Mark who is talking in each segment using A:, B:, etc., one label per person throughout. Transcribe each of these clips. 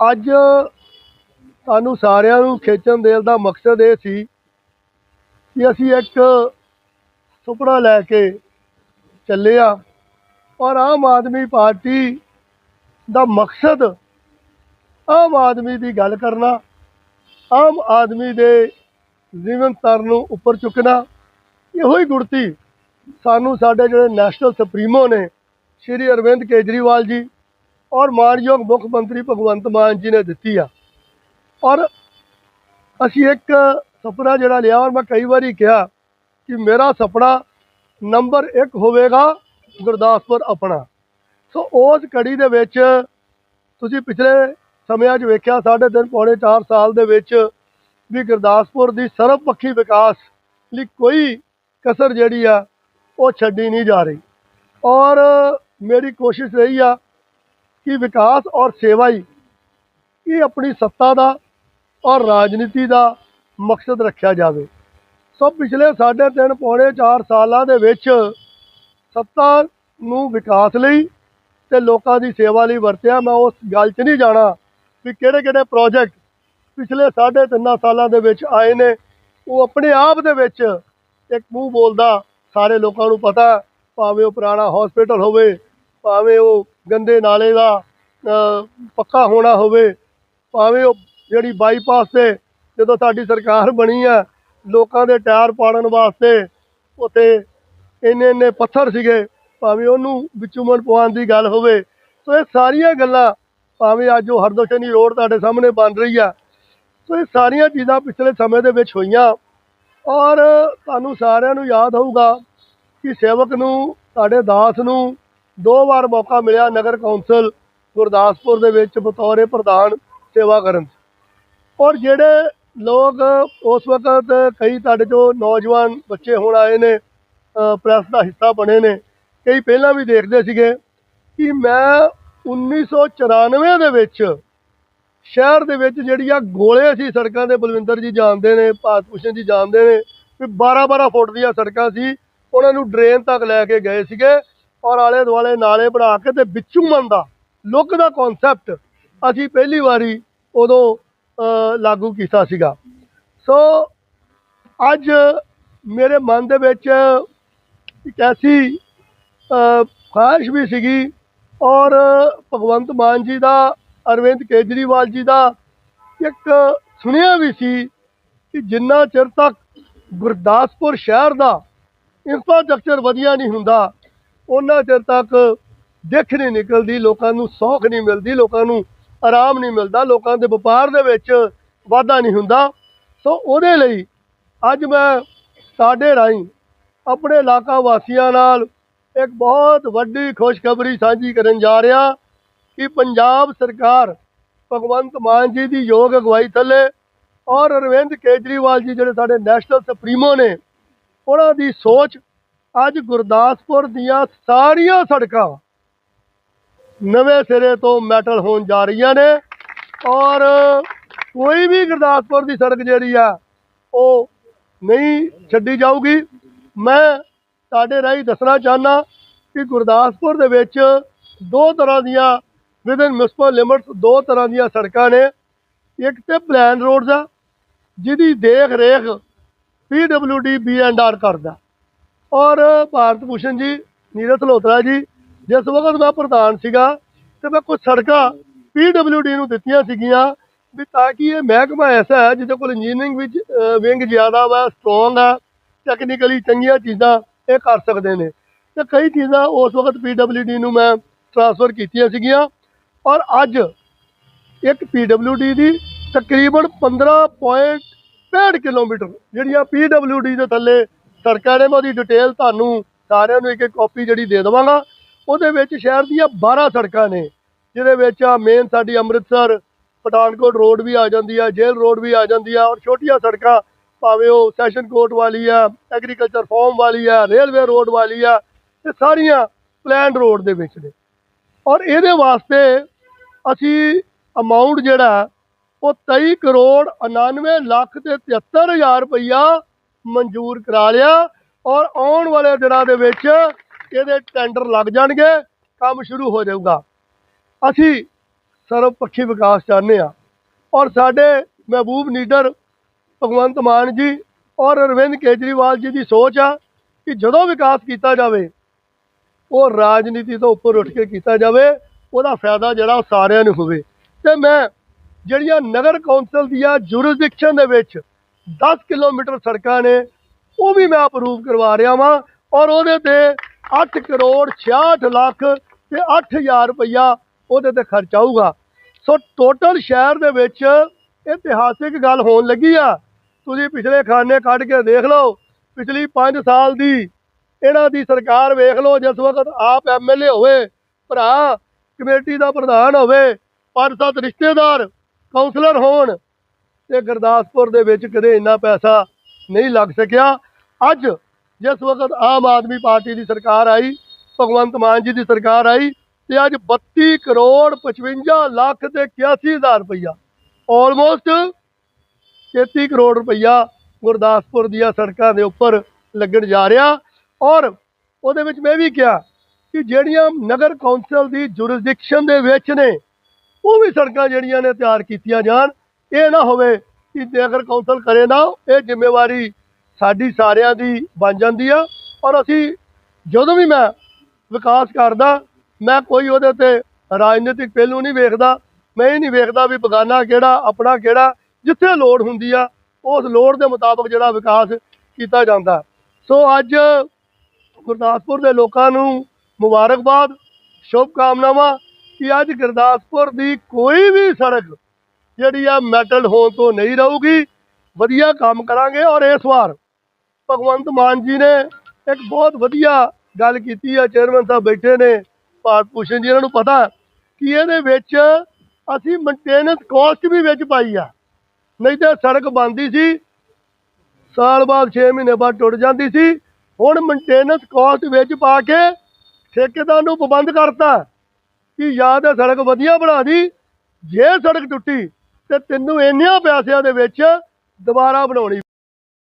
A: ਅੱਜ ਸਾਨੂੰ ਸਾਰਿਆਂ ਨੂੰ ਖੇਚਣ ਦੇਣ ਦਾ ਮਕਸਦ ਇਹ ਸੀ ਕਿ ਅਸੀਂ ਇੱਕ ਸੁਪਨਾ ਲੈ ਕੇ ਚੱਲੇ ਆ ਔਰ ਆਮ ਆਦਮੀ ਪਾਰਟੀ ਦਾ ਮਕਸਦ ਆਮ ਆਦਮੀ ਦੀ ਗੱਲ ਕਰਨਾ, ਆਮ ਆਦਮੀ ਦੇ ਜੀਵਨ ਸਤਰ ਨੂੰ ਉੱਪਰ ਚੁੱਕਣਾ, ਇਹੋ ਹੀ ਗੁੜਤੀ ਸਾਨੂੰ ਸਾਡੇ ਜਿਹੜੇ ਨੈਸ਼ਨਲ ਸੁਪਰੀਮੋ ਨੇ, ਸ਼੍ਰੀ ਅਰਵਿੰਦ ਕੇਜਰੀਵਾਲ ਜੀ ਔਰ ਮਾਨਯੋਗ ਮੁੱਖ ਮੰਤਰੀ ਭਗਵੰਤ ਮਾਨ ਜੀ ਨੇ ਦਿੱਤੀ ਆ। ਔਰ ਅਸੀਂ ਇੱਕ ਸੁਪਨਾ ਜਿਹੜਾ ਲਿਆ ਔਰ ਮੈਂ ਕਈ ਵਾਰੀ ਕਿਹਾ ਕਿ ਮੇਰਾ ਸੁਪਨਾ ਨੰਬਰ 1 ਹੋਵੇਗਾ ਗੁਰਦਾਸਪੁਰ ਆਪਣਾ। ਸੋ ਉਸ ਕੜੀ ਦੇ ਵਿੱਚ ਤੁਸੀਂ ਪਿਛਲੇ ਸਮਿਆਂ 'ਚ ਵੇਖਿਆ, ਸਾਢੇ ਤਿੰਨ ਪੌਣੇ 4 ਸਾਲ ਦੇ ਵਿੱਚ ਵੀ ਗੁਰਦਾਸਪੁਰ ਦੀ ਸਰਬਪੱਖੀ ਵਿਕਾਸ ਲਈ ਕੋਈ ਕਸਰ ਜਿਹੜੀ ਆ, ਉਹ ਛੱਡੀ ਨਹੀਂ ਜਾ ਰਹੀ। ਔਰ ਮੇਰੀ ਕੋਸ਼ਿਸ਼ ਰਹੀ ਆ ਕਿ ਵਿਕਾਸ ਔਰ ਸੇਵਾ ਹੀ ਇਹ ਆਪਣੀ ਸੱਤਾ ਦਾ ਔਰ ਰਾਜਨੀਤੀ ਦਾ ਮਕਸਦ ਰੱਖਿਆ ਜਾਵੇ। ਸੋ ਪਿਛਲੇ ਸਾਢੇ ਤਿੰਨ, ਪੌਣੇ 4 ਸਾਲਾਂ ਦੇ ਵਿੱਚ ਸੱਤਾ ਨੂੰ ਵਿਕਾਸ ਲਈ ਤੇ ਲੋਕਾਂ ਦੀ ਸੇਵਾ ਲਈ ਵਰਤਿਆ। ਮੈਂ ਉਸ ਗੱਲ 'ਚ ਨਹੀਂ ਜਾਣਾ ਵੀ ਕਿਹੜੇ ਕਿਹੜੇ ਪ੍ਰੋਜੈਕਟ ਪਿਛਲੇ ਸਾਢੇ ਤਿੰਨਾਂ ਸਾਲਾਂ ਦੇ ਵਿੱਚ ਆਏ ਨੇ। ਉਹ ਆਪਣੇ ਆਪ ਦੇ ਵਿੱਚ ਇੱਕ ਮੂੰਹ ਬੋਲਦਾ। ਸਾਰੇ ਲੋਕਾਂ ਨੂੰ ਪਤਾ, ਭਾਵੇਂ ਉਹ ਪੁਰਾਣਾ ਹਸਪੀਟਲ ਹੋਵੇ ਭਾਵੇਂ ਉਹ ਗੰਦੇ ਨਾਲੇ ਦਾ ਪੱਕਾ ਹੋਣਾ ਹੋਵੇ, ਭਾਵੇਂ ਉਹ ਜਿਹੜੀ ਬਾਈਪਾਸ ਤੇ ਜਦੋਂ ਸਾਡੀ ਸਰਕਾਰ ਬਣੀ ਆ, ਲੋਕਾਂ ਦੇ ਟਾਇਰ ਪਾੜਨ ਵਾਸਤੇ ਉੱਥੇ ਇੰਨੇ ਇੰਨੇ ਪੱਥਰ ਸੀਗੇ, ਭਾਵੇਂ ਉਹਨੂੰ ਵਿਚੂਮਣ ਪਵਾਉਣ ਦੀ ਗੱਲ ਹੋਵੇ। ਸੋ ਇਹ ਸਾਰੀਆਂ ਗੱਲਾਂ ਭਾਵੇਂ ਅੱਜ ਉਹ ਹਰਦੋਸ਼ਨੀ ਰੋਡ ਤੁਹਾਡੇ ਸਾਹਮਣੇ ਬਣ ਰਹੀ ਆ, ਸੋ ਇਹ ਸਾਰੀਆਂ ਚੀਜ਼ਾਂ ਪਿਛਲੇ ਸਮੇਂ ਦੇ ਵਿੱਚ ਹੋਈਆਂ। ਔਰ ਤੁਹਾਨੂੰ ਸਾਰਿਆਂ ਨੂੰ ਯਾਦ ਹੋਊਗਾ ਕਿ ਸੇਵਕ ਨੂੰ ਸਾਡੇ ਦਾਸ ਨੂੰ ਦੋ ਵਾਰ ਮੌਕਾ ਮਿਲਿਆ ਨਗਰ ਕੌਂਸਲ ਗੁਰਦਾਸਪੁਰ ਦੇ ਵਿੱਚ ਬਤੌਰੇ ਪ੍ਰਧਾਨ ਸੇਵਾ ਕਰਨ ਔਰ ਜਿਹੜੇ ਲੋਕ ਉਸ ਵਕਤ ਕਈ ਤੁਹਾਡੇ ਚੋਂ ਨੌਜਵਾਨ ਬੱਚੇ ਹੁਣ ਆਏ ਨੇ ਪ੍ਰੈਸ ਦਾ ਹਿੱਸਾ ਬਣੇ ਨੇ, ਕਈ ਪਹਿਲਾਂ ਵੀ ਦੇਖਦੇ ਸੀਗੇ ਕਿ ਮੈਂ 1994 ਦੇ ਵਿੱਚ ਸ਼ਹਿਰ ਦੇ ਵਿੱਚ ਜਿਹੜੀਆਂ ਗੋਲੇ ਸੀ ਸੜਕਾਂ ਦੇ ਬਲਵਿੰਦਰ ਜੀ ਜਾਣਦੇ ਨੇ, ਭਾਰਤ ਭੂਸ਼ਣ ਜੀ ਜਾਣਦੇ ਨੇ, ਵੀ 12-12 ਫੁੱਟ ਦੀਆਂ ਸੜਕਾਂ ਸੀ, ਉਹਨਾਂ ਨੂੰ ਡਰੇਨ ਤੱਕ ਲੈ ਕੇ ਗਏ ਸੀਗੇ। ਔਰ ਆਲੇ ਦੁਆਲੇ ਨਾਲੇ ਬਣਾ ਕੇ ਤੇ ਵਿਚੂਮਨ ਦਾ ਲੁੱਕ ਦਾ ਕਨਸੈਪਟ ਅਸੀਂ ਪਹਿਲੀ ਵਾਰੀ ਉਦੋਂ ਲਾਗੂ ਕੀਤਾ ਸੀਗਾ। ਸੋ ਅੱਜ ਮੇਰੇ ਮਨ ਦੇ ਵਿੱਚ ਇੱਕ ਐਸੀ ਅ, ਵੀ ਸੀਗੀ ਔਰ ਭਗਵੰਤ ਮਾਨ ਜੀ ਦਾ ਅਰਵਿੰਦ ਕੇਜਰੀਵਾਲ ਜੀ ਦਾ ਇੱਕ ਸੁਣਿਆ ਵੀ ਸੀ ਕਿ ਜਿੰਨਾ ਚਿਰ ਤੱਕ ਗੁਰਦਾਸਪੁਰ ਸ਼ਹਿਰ ਦਾ ਇਨਫਰਾਸਟ੍ਰਕਚਰ ਵਧੀਆ ਨਹੀਂ ਹੁੰਦਾ ਉਹਨਾਂ ਚਿਰ ਤੱਕ ਦਿੱਖ ਨਹੀਂ ਨਿਕਲਦੀ, ਲੋਕਾਂ ਨੂੰ ਸੌਖ ਨਹੀਂ ਮਿਲਦੀ, ਲੋਕਾਂ ਨੂੰ ਆਰਾਮ ਨਹੀਂ ਮਿਲਦਾ, ਲੋਕਾਂ ਦੇ ਵਪਾਰ ਦੇ ਵਿੱਚ ਵਾਧਾ ਨਹੀਂ ਹੁੰਦਾ। ਸੋ ਉਹਦੇ ਲਈ ਅੱਜ ਮੈਂ ਸਾਡੇ ਰਾਹੀਂ ਆਪਣੇ ਇਲਾਕਾ ਵਾਸੀਆਂ ਨਾਲ ਇੱਕ ਬਹੁਤ ਵੱਡੀ ਖੁਸ਼ਖਬਰੀ ਸਾਂਝੀ ਕਰਨ ਜਾ ਰਿਹਾ ਕਿ ਪੰਜਾਬ ਸਰਕਾਰ ਭਗਵੰਤ ਮਾਨ ਜੀ ਦੀ ਯੋਗ ਅਗਵਾਈ ਥੱਲੇ ਔਰ ਅਰਵਿੰਦ ਕੇਜਰੀਵਾਲ ਜੀ ਜਿਹੜੇ ਸਾਡੇ ਨੈਸ਼ਨਲ ਸੁਪਰੀਮੋ ਨੇ, ਉਹਨਾਂ ਦੀ ਸੋਚ ਅੱਜ ਗੁਰਦਾਸਪੁਰ ਦੀਆਂ ਸਾਰੀਆਂ ਸੜਕਾਂ ਨਵੇਂ ਸਿਰੇ ਤੋਂ ਮੈਟਲ ਹੋਣ ਜਾ ਰਹੀਆਂ ਨੇ ਔਰ ਕੋਈ ਵੀ ਗੁਰਦਾਸਪੁਰ ਦੀ ਸੜਕ ਜਿਹੜੀ ਆ, ਉਹ ਨਹੀਂ ਛੱਡੀ ਜਾਊਗੀ। ਮੈਂ ਤੁਹਾਡੇ ਰਾਹੀਂ ਦੱਸਣਾ ਚਾਹਨਾ ਕਿ ਗੁਰਦਾਸਪੁਰ ਦੇ ਵਿੱਚ ਦੋ ਤਰ੍ਹਾਂ ਦੀਆਂ ਵਿਦਨ ਮਿਊਨਿਸਪਲ ਲਿਮਟਸ ਦੋ ਤਰ੍ਹਾਂ ਦੀਆਂ ਸੜਕਾਂ ਨੇ। ਇੱਕ ਤੇ ਪਲਾਨ ਰੋਡਸ ਆ, ਜਿਹਦੀ ਦੇਖ ਰੇਖ ਪੀਡਬਲਯੂਡੀ ਬੀ ਐਂਡ ਆਰ ਕਰਦਾ। ਔਰ ਭਾਰਤ ਭੂਸ਼ਣ ਜੀ, ਨੀਰਜ ਸਲੋਤਰਾ ਜੀ, ਜਿਸ ਵਕਤ ਮੈਂ ਪ੍ਰਧਾਨ ਸੀਗਾ ਤੇ ਮੈਂ ਕੁਝ ਸੜਕਾਂ ਪੀਡਬਲਯੂਡੀ ਨੂੰ ਦਿੱਤੀਆਂ ਸੀਗੀਆਂ ਵੀ ਤਾਂ ਕਿ ਇਹ ਮਹਿਕਮਾ ਐਸਾ ਹੈ ਜਿਹਦੇ ਕੋਲ ਇੰਜੀਨੀਅਰਿੰਗ ਵਿੱਚ ਵਿੰਗ ਜ਼ਿਆਦਾ ਵਾ ਸਟਰੋਂਗ ਆ ਟੈਕਨੀਕਲੀ ਚੰਗੀਆਂ ਚੀਜ਼ਾਂ ਇਹ ਕਰ ਸਕਦੇ ਨੇ। ਤੇ ਕਈ ਚੀਜ਼ਾਂ ਉਸ ਵਕਤ ਪੀਡਬਲਯੂਡੀ ਨੂੰ ਮੈਂ ਟ੍ਰਾਂਸਫਰ ਕੀਤੀਆਂ ਸੀਗੀਆਂ ਔਰ ਅੱਜ ਇੱਕ ਪੀਡਬਲਯੂਡੀ ਦੀ ਤਕਰੀਬਨ 15.65 ਕਿਲੋਮੀਟਰ ਜਿਹੜੀਆਂ ਪੀਡਬਲਯੂਡੀ ਦੇ ਥੱਲੇ ਸੜਕਾਂ ਨੇ ਮੈਂ ਉਹਦੀ ਡਿਟੇਲ ਤੁਹਾਨੂੰ ਸਾਰਿਆਂ ਨੂੰ ਇੱਕ ਇੱਕ ਕਾਪੀ ਜਿਹੜੀ ਦੇ ਦੇਵਾਂਗਾ। ਉਹਦੇ ਵਿੱਚ ਸ਼ਹਿਰ ਦੀਆਂ 12 ਸੜਕਾਂ ਨੇ, ਜਿਹਦੇ ਵਿੱਚ ਆ ਮੇਨ ਸਾਡੀ ਅੰਮ੍ਰਿਤਸਰ, ਪਠਾਨਕੋਟ ਰੋਡ ਵੀ ਆ ਜਾਂਦੀ ਆ, ਜੇਲ੍ਹ ਰੋਡ ਵੀ ਆ ਜਾਂਦੀ ਆ, ਔਰ ਛੋਟੀਆਂ ਸੜਕਾਂ, ਭਾਵੇਂ ਉਹ ਸੈਸ਼ਨ ਕੋਰਟ ਵਾਲੀ ਆ ਐਗਰੀਕਲਚਰ ਫਾਰਮ ਵਾਲੀ ਆ ਰੇਲਵੇ ਰੋਡ ਵਾਲੀ ਆ, ਇਹ ਸਾਰੀਆਂ ਪਲਾਨ ਰੋਡ ਦੇ ਵਿੱਚ ਨੇ। ਔਰ ਇਹਦੇ ਵਾਸਤੇ ਅਸੀਂ ਅਮਾਉਂਟ ਜਿਹੜਾ, ਉਹ 23 ਕਰੋੜ 99 ਲੱਖ ਤੇ 73 ਹਜ਼ਾਰ ਰੁਪਈਆ ਮਨਜ਼ੂਰ ਕਰਾ ਲਿਆ ਔਰ ਆਉਣ ਵਾਲੇ ਦਿਨਾਂ ਦੇ ਵਿੱਚ ਇਹਦੇ ਟੈਂਡਰ ਲੱਗ ਜਾਣਗੇ, ਕੰਮ ਸ਼ੁਰੂ ਹੋ ਜਾਊਗਾ। ਅਸੀਂ ਸਰਵਪੱਖੀ ਵਿਕਾਸ ਚਾਹੁੰਦੇ ਆ ਔਰ ਸਾਡੇ ਮਹਿਬੂਬ ਲੀਡਰ ਭਗਵੰਤ ਮਾਨ ਜੀ ਔਰ ਅਰਵਿੰਦ ਕੇਜਰੀਵਾਲ ਜੀ ਦੀ ਸੋਚ ਆ ਕਿ ਜਦੋਂ ਵਿਕਾਸ ਕੀਤਾ ਜਾਵੇ, ਉਹ ਰਾਜਨੀਤੀ ਤੋਂ ਉੱਪਰ ਉੱਠ ਕੇ ਕੀਤਾ ਜਾਵੇ, ਉਹਦਾ ਫਾਇਦਾ ਜਿਹੜਾ ਉਹ ਸਾਰਿਆਂ ਨੂੰ ਹੋਵੇ। ਤੇ ਮੈਂ ਜਿਹੜੀਆਂ ਨਗਰ ਕੌਂਸਲ ਦੀਆਂ ਜੁਰਿਸਡਿਕਸ਼ਨ ਦੇ ਵਿੱਚ 10 ਕਿਲੋਮੀਟਰ ਸੜਕਾਂ ਨੇ, ਉਹ ਵੀ ਮੈਂ ਅਪਰੂਵ ਕਰਵਾ ਰਿਹਾ ਵਾਂ ਔਰ ਉਹਦੇ ਤੇ 8 ਕਰੋੜ 66 ਲੱਖ ਤੇ 8000 ਰੁਪਈਆ ਉਹਦੇ ਤੇ ਖਰਚ ਆਊਗਾ। ਸੋ ਟੋਟਲ ਸ਼ਹਿਰ ਦੇ ਵਿੱਚ ਇਤਿਹਾਸਿਕ ਗੱਲ ਹੋਣ ਲੱਗੀ ਆ। ਤੁਸੀਂ ਪਿਛਲੇ ਖਾਨੇ ਕੱਢ ਕੇ ਦੇਖ ਲਓ, ਪਿਛਲੀ 5 ਸਾਲ ਦੀ ਇਹਨਾਂ ਦੀ ਸਰਕਾਰ ਵੇਖ ਲਓ, ਜਿਸ ਵਕਤ ਆਪ ਐਮਐਲਏ ਹੋਵੇ, ਭਰਾ ਕਮੇਟੀ ਦਾ ਪ੍ਰਧਾਨ ਹੋਵੇ ਪੰਜ ਸੱਤ ਰਿਸ਼ਤੇਦਾਰ ਕਾਉਂਸਲਰ ਹੋਣ ਤੇ ਗੁਰਦਾਸਪੁਰ ਦੇ ਵਿੱਚ ਕਦੇ ਇੰਨਾ ਪੈਸਾ ਨਹੀਂ ਲੱਗ ਸਕਿਆ। ਅੱਜ ਜਿਸ ਵਕਤ ਆਮ ਆਦਮੀ ਪਾਰਟੀ ਦੀ ਸਰਕਾਰ ਆਈ, ਭਗਵੰਤ ਮਾਨ ਜੀ ਦੀ ਸਰਕਾਰ ਆਈ, ਤੇ ਅੱਜ 32 ਕਰੋੜ 55 ਲੱਖ ਤੇ 81000 ਰੁਪਈਆ। ਆਲਮੋਸਟ 33 ਕਰੋੜ ਰੁਪਈਆ ਗੁਰਦਾਸਪੁਰ ਦੀਆਂ ਸੜਕਾਂ ਦੇ ਉੱਪਰ ਲੱਗਣ ਜਾ ਰਿਹਾ। ਔਰ ਉਹਦੇ ਵਿੱਚ ਮੈਂ ਵੀ ਕਿਹਾ ਕਿ ਜਿਹੜੀਆਂ ਨਗਰ ਕੌਂਸਲ ਦੀ ਜੁਰਿਸਡਿਕਸ਼ਨ ਦੇ ਵਿੱਚ ਨੇ, ਉਹ ਵੀ ਸੜਕਾਂ ਜਿਹੜੀਆਂ ਨੇ ਤਿਆਰ ਕੀਤੀਆਂ ਜਾਣ। ਇਹ ਨਾ ਹੋਵੇ ਕਿ ਜੇਕਰ ਕੌਂਸਲ ਕਰੇ ਨਾ, ਇਹ ਜ਼ਿੰਮੇਵਾਰੀ ਸਾਡੀ ਸਾਰਿਆਂ ਦੀ ਬਣ ਜਾਂਦੀ ਆ। ਔਰ ਅਸੀਂ ਜਦੋਂ ਵੀ ਮੈਂ ਵਿਕਾਸ ਕਰਦਾ, ਮੈਂ ਕੋਈ ਉਹਦੇ ਤੇ ਰਾਜਨੀਤਿਕ ਪਹਿਲੂ ਨਹੀਂ ਵੇਖਦਾ। ਮੈਂ ਇਹ ਨਹੀਂ ਵੇਖਦਾ ਵੀ ਬਗਾਨਾ ਕਿਹੜਾ, ਆਪਣਾ ਕਿਹੜਾ, ਜਿੱਥੇ ਲੋੜ ਹੁੰਦੀ ਆ, ਉਸ ਲੋੜ ਦੇ ਮੁਤਾਬਕ ਜਿਹੜਾ ਵਿਕਾਸ ਕੀਤਾ ਜਾਂਦਾ। ਸੋ ਅੱਜ ਗੁਰਦਾਸਪੁਰ ਦੇ ਲੋਕਾਂ ਨੂੰ ਮੁਬਾਰਕਬਾਦ ਸ਼ੁਭ ਕਾਮਨਾਵਾਂ ਕਿ ਅੱਜ ਗੁਰਦਾਸਪੁਰ ਦੀ ਕੋਈ ਵੀ ਸੜਕ ਜਿਹੜੀ ਆ ਮੈਟਲ ਹੋਣ ਤੋਂ ਨਹੀਂ ਰਹੂਗੀ। ਵਧੀਆ ਕੰਮ ਕਰਾਂਗੇ ਔਰ ਇਸ ਵਾਰ ਭਗਵੰਤ ਮਾਨ ਜੀ ਨੇ ਇੱਕ ਬਹੁਤ ਵਧੀਆ ਗੱਲ ਕੀਤੀ ਆ। ਚੇਅਰਮੈਨ ਸਾਹਿਬ ਬੈਠੇ ਨੇ, ਭਾਰਤ ਭੂਸ਼ਣ ਜੀ, ਇਹਨਾਂ ਨੂੰ ਪਤਾ ਕਿ ਇਹਦੇ ਵਿੱਚ ਅਸੀਂ ਮੇਨਟੇਨੈਂਸ ਕਾਸਟ ਵੀ ਵਿੱਚ ਪਾਈ ਆ। ਨਹੀਂ ਤਾਂ ਸੜਕ ਬਣਦੀ ਸੀ, ਸਾਲ ਬਾਅਦ 6 ਮਹੀਨੇ ਬਾਅਦ ਟੁੱਟ ਜਾਂਦੀ ਸੀ। ਹੁਣ ਮੇਨਟੇਨੈਂਸ ਕਾਸਟ ਵਿੱਚ ਪਾ ਕੇ ਠੇਕੇਦਾਰ ਨੂੰ ਪਾਬੰਦ ਕਰਤਾ ਕਿ ਜਾਂ ਤਾਂ ਸੜਕ ਵਧੀਆ ਬਣਾ ਦੀ, ਜੇ ਸੜਕ ਟੁੱਟੀ ਤੇ ਤੈਨੂੰ ਇੰਨਿਆਂ ਪੈਸਿਆਂ ਦੇ ਵਿੱਚ ਦੁਬਾਰਾ ਬਣਾਉਣੀ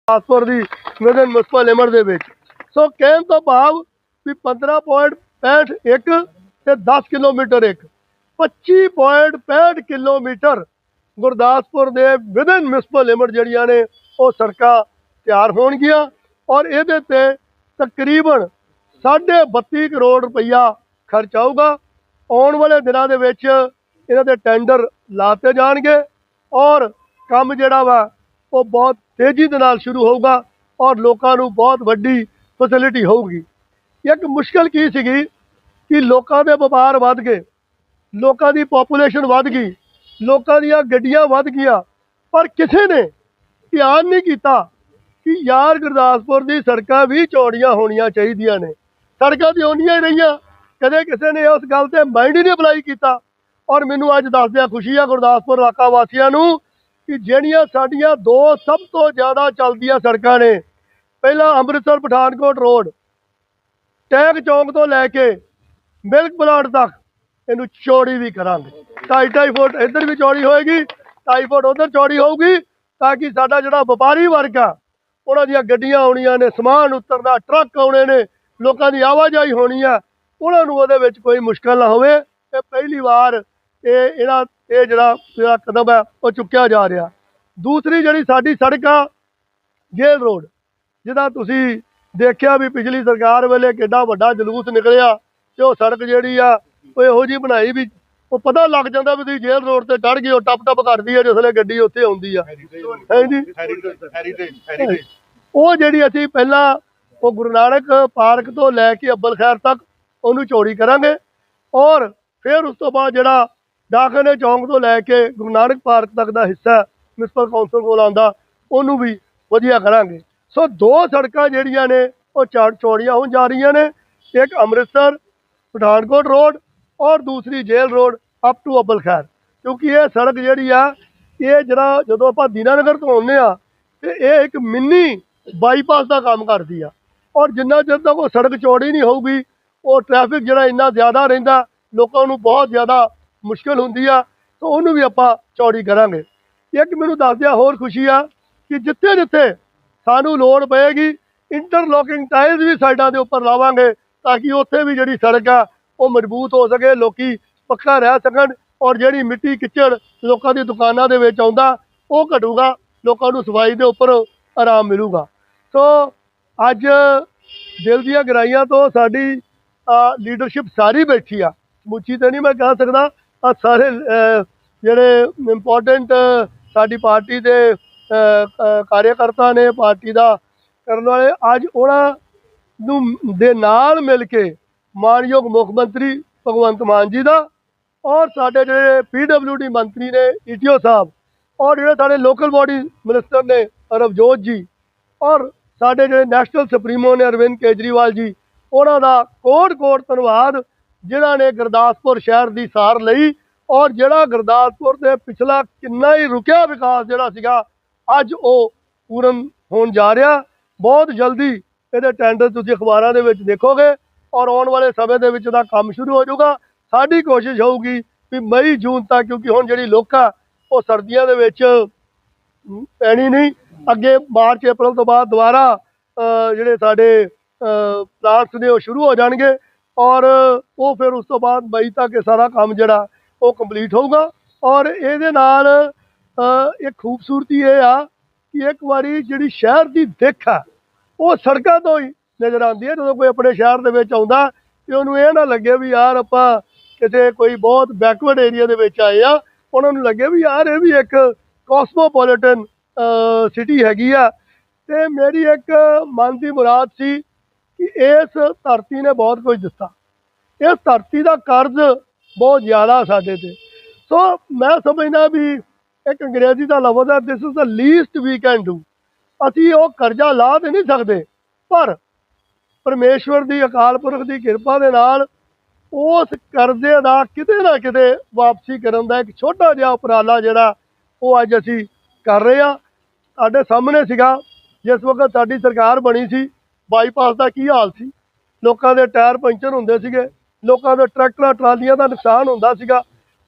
A: ਪਾਸਪੋਰਟ ਦੀ ਵਿਦਨ ਮੁਸਪਲ ਲਿਮਟ ਦੇ ਵਿੱਚ। ਸੋ ਕਹਿਣ ਤੋਂ ਭਾਵ ਵੀ 15.61 ਤੇ 10 ਕਿਲੋਮੀਟਰ ਇੱਕ। 25.65 ਕਿਲੋਮੀਟਰ ਗੁਰਦਾਸਪੁਰ ਦੇ ਵਿਦਨ ਮਿਊਨਿਸਪਲ ਲਿਮਟ ਜਿਹੜੀਆਂ ਨੇ, ਉਹ ਸੜਕਾਂ ਤਿਆਰ ਹੋਣਗੀਆਂ ਔਰ ਇਹਦੇ ਤੇ ਤਕਰੀਬਨ 32 ਕਰੋੜ ਰੁਪਈਆ ਖਰਚ ਆਊਗਾ। ਆਉਣ ਵਾਲੇ ਦਿਨਾਂ ਦੇ ਵਿੱਚ ਇਹਨਾਂ ਦੇ ਟੈਂਡਰ ਲਾਤੇ ਜਾਣਗੇ। ਔਰ ਕੰਮ ਜਿਹੜਾ ਵਾ, ਉਹ ਬਹੁਤ ਤੇਜ਼ੀ ਦੇ ਨਾਲ ਸ਼ੁਰੂ ਹੋਊਗਾ ਔਰ ਲੋਕਾਂ ਨੂੰ ਬਹੁਤ ਵੱਡੀ ਫੈਸਿਲਿਟੀ ਹੋਊਗੀ। ਇੱਕ ਮੁਸ਼ਕਲ ਕੀ ਸੀਗੀ ਕਿ ਲੋਕਾਂ ਦੇ ਵਪਾਰ ਵੱਧ ਗਏ, ਲੋਕਾਂ ਦੀ ਪੋਪੂਲੇਸ਼ਨ ਵੱਧ ਗਈ, ਲੋਕਾਂ ਦੀਆਂ ਗੱਡੀਆਂ ਵੱਧ ਗਈਆਂ, ਪਰ ਕਿਸੇ ਨੇ ਧਿਆਨ ਨਹੀਂ ਕੀਤਾ ਕਿ ਯਾਰ ਗੁਰਦਾਸਪੁਰ ਦੀ ਸੜਕਾਂ ਵੀ ਚੌੜੀਆਂ ਹੋਣੀਆਂ ਚਾਹੀਦੀਆਂ ਨੇ। ਸੜਕਾਂ ਤੇ ਹੋਣੀਆਂ ਹੀ ਰਹੀਆਂ, ਕਦੇ ਕਿਸੇ ਨੇ ਉਸ ਗੱਲ ਤੇ ਮਾਈਂਡ ਹੀ ਨਹੀਂ ਅਪਲਾਈ ਕੀਤਾ। ਔਰ ਮੈਨੂੰ ਅੱਜ ਦੱਸਦਿਆਂ ਖੁਸ਼ੀ ਆ ਗੁਰਦਾਸਪੁਰ ਇਲਾਕਾ ਵਾਸੀਆਂ ਨੂੰ ਕਿ ਜਿਹੜੀਆਂ ਸਾਡੀਆਂ ਦੋ ਸਭ ਤੋਂ ਜ਼ਿਆਦਾ ਚੱਲਦੀਆਂ ਸੜਕਾਂ ਨੇ, ਪਹਿਲਾਂ ਅੰਮ੍ਰਿਤਸਰ ਪਠਾਨਕੋਟ ਰੋਡ ਟੈਗ ਚੌਂਕ ਤੋਂ ਲੈ ਕੇ ਮਿਲਕ ਪਲਾਂਟ ਤੱਕ ਇਹਨੂੰ ਚੌੜੀ ਵੀ ਕਰਾਂਗੇ। ਢਾਈ ਢਾਈ ਫੁੱਟ ਇੱਧਰ ਵੀ ਚੌੜੀ ਹੋਏਗੀ, ਢਾਈ ਫੁੱਟ ਉੱਧਰ ਚੌੜੀ ਹੋਊਗੀ ਤਾਂ ਕਿ ਸਾਡਾ ਜਿਹੜਾ ਵਪਾਰੀ ਵਰਗ ਆ, ਉਹਨਾਂ ਦੀਆਂ ਗੱਡੀਆਂ ਆਉਣੀਆਂ ਨੇ, ਸਮਾਨ ਉਤਰਦਾ ਟਰੱਕ ਆਉਣੇ ਨੇ, ਲੋਕਾਂ ਦੀ ਆਵਾਜਾਈ ਹੋਣੀ ਆ, ਉਹਨਾਂ ਨੂੰ ਉਹਦੇ ਵਿੱਚ ਕੋਈ ਮੁਸ਼ਕਲ ਨਾ ਹੋਵੇ। ਇਹ ਪਹਿਲੀ ਵਾਰ ਇਹ ਇਹਦਾ ਇਹ ਜਿਹੜਾ ਜਿਹੜਾ ਕਦਮ ਹੈ, ਉਹ ਚੁੱਕਿਆ ਜਾ ਰਿਹਾ। ਦੂਸਰੀ ਜਿਹੜੀ ਸਾਡੀ ਸੜਕ ਆ, ਜੇਲ੍ਹ ਰੋਡ, ਜਿਹਦਾ ਤੁਸੀਂ ਦੇਖਿਆ ਵੀ ਪਿਛਲੀ ਸਰਕਾਰ ਵੇਲੇ ਕਿੱਡਾ ਵੱਡਾ ਜਲੂਸ ਨਿਕਲਿਆ ਤੇ ਉਹ ਸੜਕ ਜਿਹੜੀ ਆ, ਉਹ ਇਹੋ ਜੀ ਬਣਾਈ ਵੀ, ਉਹ ਪਤਾ ਲੱਗ ਜਾਂਦਾ ਵੀ ਤੁਸੀਂ ਜੇਲ੍ਹ ਰੋਡ ਤੇ ਚੜ ਗਏ ਹੋ ਟੱਪ ਟੱਪ ਕਰਦੀ ਹੈ ਜਿਸਲੇ ਗੱਡੀ ਉੱਥੇ ਆਉਂਦੀ ਆ। ਹੈ ਉਹ ਜਿਹੜੀ ਅਸੀਂ ਪਹਿਲਾਂ, ਉਹ ਗੁਰੂ ਨਾਨਕ ਪਾਰਕ ਤੋਂ ਲੈ ਕੇ ਅੱਬਲ ਖੈਰ ਤੱਕ, ਉਹਨੂੰ ਚੋਰੀ ਕਰਾਂਗੇ। ਔਰ ਫਿਰ ਉਸ ਤੋਂ ਬਾਅਦ ਜਿਹੜਾ ਡਾਕਨੇ ਚੌਂਕ ਤੋਂ ਲੈ ਕੇ ਗੁਰੂ ਨਾਨਕ ਪਾਰਕ ਤੱਕ ਦਾ ਹਿੱਸਾ ਮਿਊਨਿਸਪਲ ਕੌਂਸਲ ਕੋਲ ਆਉਂਦਾ, ਉਹਨੂੰ ਵੀ ਵਧੀਆ ਕਰਾਂਗੇ। ਸੋ ਦੋ ਸੜਕਾਂ ਜਿਹੜੀਆਂ ਨੇ, ਉਹ ਚੌੜ- ਚੌੜੀਆਂ ਹੋਣ ਜਾ ਰਹੀਆਂ ਨੇ, ਇੱਕ ਅੰਮ੍ਰਿਤਸਰ, ਪਠਾਨਕੋਟ ਰੋਡ ਔਰ ਦੂਸਰੀ ਜੇਲ੍ਹ ਰੋਡ ਅਪ ਟੂ ਅੱਬਲ ਖੈਰ। ਕਿਉਂਕਿ ਇਹ ਸੜਕ ਜਿਹੜੀ ਆ, ਇਹ ਜਿਹੜਾ ਜਦੋਂ ਆਪਾਂ ਦੀਨਾਨਗਰ ਤੋਂ ਆਉਂਦੇ ਆ, ਤੇ ਇਹ ਇੱਕ ਮਿੰਨੀ ਬਾਈਪਾਸ ਦਾ ਕੰਮ ਕਰਦੀ ਆ। ਔਰ ਜਿੰਨਾ ਚਿਰ ਤੱਕ ਉਹ ਸੜਕ ਚੌੜੀ ਨਹੀਂ ਹੋਊਗੀ, ਉਹ ਟ੍ਰੈਫਿਕ ਜਿਹੜਾ ਇੰਨਾ ਜ਼ਿਆਦਾ ਰਹਿੰਦਾ, ਲੋਕਾਂ ਨੂੰ ਬਹੁਤ ਜ਼ਿਆਦਾ ਮੁਸ਼ਕਲ ਹੁੰਦੀ ਆ, ਤਾਂ ਉਹਨੂੰ ਵੀ ਆਪਾਂ ਚੌੜੀ ਕਰਾਂਗੇ। ਇੱਕ ਮੈਨੂੰ ਦੱਸਦਿਆਂ ਹੋਰ ਖੁਸ਼ੀ ਆ ਕਿ ਜਿੱਥੇ ਜਿੱਥੇ ਸਾਨੂੰ ਲੋੜ ਪਏਗੀ ਇੰਟਰਲੋਕਿੰਗ ਟਾਇਲਸ ਵੀ ਸਾਈਡਾਂ ਦੇ ਉੱਪਰ ਲਾਵਾਂਗੇ ਤਾਂ ਕਿ ਉੱਥੇ ਵੀ ਜਿਹੜੀ ਸੜਕ ਆ, ਉਹ ਮਜ਼ਬੂਤ ਹੋ ਸਕੇ, ਲੋਕੀ ਪੱਕਾ ਰਹਿ ਸਕਣ ਔਰ ਜਿਹੜੀ ਮਿੱਟੀ ਕਿਚੜ ਲੋਕਾਂ ਦੀ ਦੁਕਾਨਾਂ ਦੇ ਵਿੱਚ ਆਉਂਦਾ, ਉਹ ਘਟੂਗਾ, ਲੋਕਾਂ ਨੂੰ ਸਫ਼ਾਈ ਦੇ ਉੱਪਰ ਆਰਾਮ ਮਿਲੂਗਾ। ਸੋ ਅੱਜ ਦਿਲ ਦੀਆਂ ਗਰਾਈਆਂ ਤੋਂ ਸਾਡੀ ਲੀਡਰਸ਼ਿਪ ਸਾਰੀ ਬੈਠੀ ਆ। ਸਮੁੱਚੀ ਤਾਂ ਨਹੀਂ ਮੈਂ ਕਹਿ ਸਕਦਾ ਆ ਸਾਰੇ ਜਿਹੜੇ ਇੰਪੋਰਟੈਂਟ ਸਾਡੀ ਪਾਰਟੀ ਦੇ ਅਹ, ਅਹ, ਨੇ ਪਾਰਟੀ ਦਾ ਕਰਨ ਵਾਲੇ ਅੱਜ ਉਹਨਾਂ ਨੂੰ ਦੇ ਨਾਲ ਮਿਲ ਕੇ ਮਾਨਯੋਗ ਮੁੱਖ ਮੰਤਰੀ ਭਗਵੰਤ ਮਾਨ ਜੀ ਦਾ ਔਰ ਸਾਡੇ ਜਿਹੜੇ ਪੀਡਬਲਯੂਡੀ ਮੰਤਰੀ ਨੇ ਈਟੀਓ ਸਾਹਿਬ ਔਰ ਜਿਹੜੇ ਸਾਡੇ ਲੋਕਲ ਬਾਡੀ ਮਿਨਿਸਟਰ ਨੇ ਰਵਜੋਤ ਜੀ ਔਰ ਸਾਡੇ ਜਿਹੜੇ ਨੈਸ਼ਨਲ ਸੁਪਰੀਮੋ ਨੇ ਅਰਵਿੰਦ ਕੇਜਰੀਵਾਲ ਜੀ ਉਹਨਾਂ ਦਾ ਕੋਟ ਕੋਟ ਧੰਨਵਾਦ ਜਿਨ੍ਹਾਂ ਨੇ ਗੁਰਦਾਸਪੁਰ ਸ਼ਹਿਰ ਦੀ ਸਾਰ ਲਈ ਔਰ ਜਿਹੜਾ ਗੁਰਦਾਸਪੁਰ ਦੇ ਪਿਛਲਾ ਕਿੰਨਾ ਹੀ ਰੁਕਿਆ ਵਿਕਾਸ ਜਿਹੜਾ ਸੀਗਾ, ਅੱਜ ਉਹ ਪੂਰਨ ਹੋਣ ਜਾ ਰਿਹਾ। ਬਹੁਤ ਜਲਦੀ ਇਹਦੇ ਟੈਂਡਰ ਤੁਸੀਂ ਅਖਬਾਰਾਂ ਦੇ ਵਿੱਚ ਦੇਖੋਗੇ ਔਰ ਆਉਣ ਵਾਲੇ ਸਮੇਂ ਦੇ ਵਿੱਚ ਦਾ ਕੰਮ ਸ਼ੁਰੂ ਹੋ ਜਾਊਗਾ। ਸਾਡੀ ਕੋਸ਼ਿਸ਼ ਹੋਊਗੀ ਵੀ ਮਈ, ਜੂਨ ਤੱਕ, ਕਿਉਂਕਿ ਹੁਣ ਜਿਹੜੀ ਲੋਕਾਂ ਉਹ ਸਰਦੀਆਂ ਦੇ ਵਿੱਚ ਪੈਣੀ ਨਹੀਂ। ਅੱਗੇ ਮਾਰਚ, ਅਪ੍ਰੈਲ ਤੋਂ ਬਾਅਦ ਦੁਬਾਰਾ ਜਿਹੜੇ ਸਾਡੇ ਪਲਾਂਟਸ ਨੇ ਉਹ ਸ਼ੁਰੂ ਹੋ ਜਾਣਗੇ। ਔਰ ਉਹ ਫਿਰ ਉਸ ਤੋਂ ਬਾਅਦ ਮਈ ਤੱਕ ਇਹ ਸਾਰਾ ਕੰਮ ਜਿਹੜਾ, ਉਹ ਕੰਪਲੀਟ ਹੋਊਗਾ। ਔਰ ਇਹਦੇ ਨਾਲ ਇੱਕ ਖੂਬਸੂਰਤੀ ਇਹ ਆ ਕਿ ਇੱਕ ਵਾਰੀ ਜਿਹੜੀ ਸ਼ਹਿਰ ਦੀ ਦਿੱਖ ਆ, ਉਹ ਸੜਕਾਂ ਤੋਂ ਹੀ ਨਜ਼ਰ ਆਉਂਦੀ ਹੈ। ਜਦੋਂ ਕੋਈ ਆਪਣੇ ਸ਼ਹਿਰ ਦੇ ਵਿੱਚ ਆਉਂਦਾ, ਤੇ ਉਹਨੂੰ ਇਹ ਨਾ ਲੱਗੇ ਵੀ ਯਾਰ ਆਪਾਂ ਕਿਤੇ ਕੋਈ ਬਹੁਤ ਬੈਕਵਰਡ ਏਰੀਆ ਦੇ ਵਿੱਚ ਆਏ ਆ। ਉਹਨਾਂ ਨੂੰ ਲੱਗੇ ਵੀ ਯਾਰ ਇਹ ਵੀ ਇੱਕ ਕਾਸਮੋਪੋਲੀਟਨ ਸਿਟੀ ਹੈਗੀ ਆ। ਤੇ ਮੇਰੀ ਇੱਕ ਮਨ ਦੀ ਮੁਰਾਦ ਸੀ ਕਿ ਇਸ ਧਰਤੀ ਨੇ ਬਹੁਤ ਕੁਝ ਦਿੱਤਾ। ਇਸ ਧਰਤੀ ਦਾ ਕਰਜ਼ ਬਹੁਤ ਜ਼ਿਆਦਾ ਸਾਡੇ ਤੇ। ਸੋ ਮੈਂ ਸਮਝਦਾ ਵੀ ਇੱਕ ਅੰਗਰੇਜ਼ੀ ਦਾ ਲਫ਼ਜ਼ ਹੈ this is the least we can do ਅਸੀਂ ਉਹ ਕਰਜ਼ਾ ਲਾ ਤੇ ਨਹੀਂ ਸਕਦੇ, ਪਰ ਪਰਮੇਸ਼ਵਰ ਦੀ, ਅਕਾਲ ਪੁਰਖ ਦੀ ਕਿਰਪਾ ਦੇ ਨਾਲ ਉਸ ਕਰਜ਼ੇ ਦਾ ਕਿਤੇ ਨਾ ਕਿਤੇ ਵਾਪਸੀ ਕਰਨ ਦਾ ਇੱਕ ਛੋਟਾ ਜਿਹਾ ਉਪਰਾਲਾ ਜਿਹੜਾ ਉਹ ਅੱਜ ਅਸੀਂ ਕਰ ਰਹੇ ਹਾਂ। ਸਾਡੇ ਸਾਹਮਣੇ ਸੀਗਾ, ਜਿਸ ਵਕਤ ਸਾਡੀ ਸਰਕਾਰ ਬਣੀ ਸੀ ਬਾਈਪਾਸ ਦਾ ਕੀ ਹਾਲ ਸੀ? ਲੋਕਾਂ ਦੇ ਟਾਇਰ ਪੰਚਰ ਹੁੰਦੇ ਸੀਗੇ, ਲੋਕਾਂ ਦੇ ਟਰੈਕਟਰਾਂ, ਟਰਾਲੀਆਂ ਦਾ ਨੁਕਸਾਨ ਹੁੰਦਾ ਸੀਗਾ।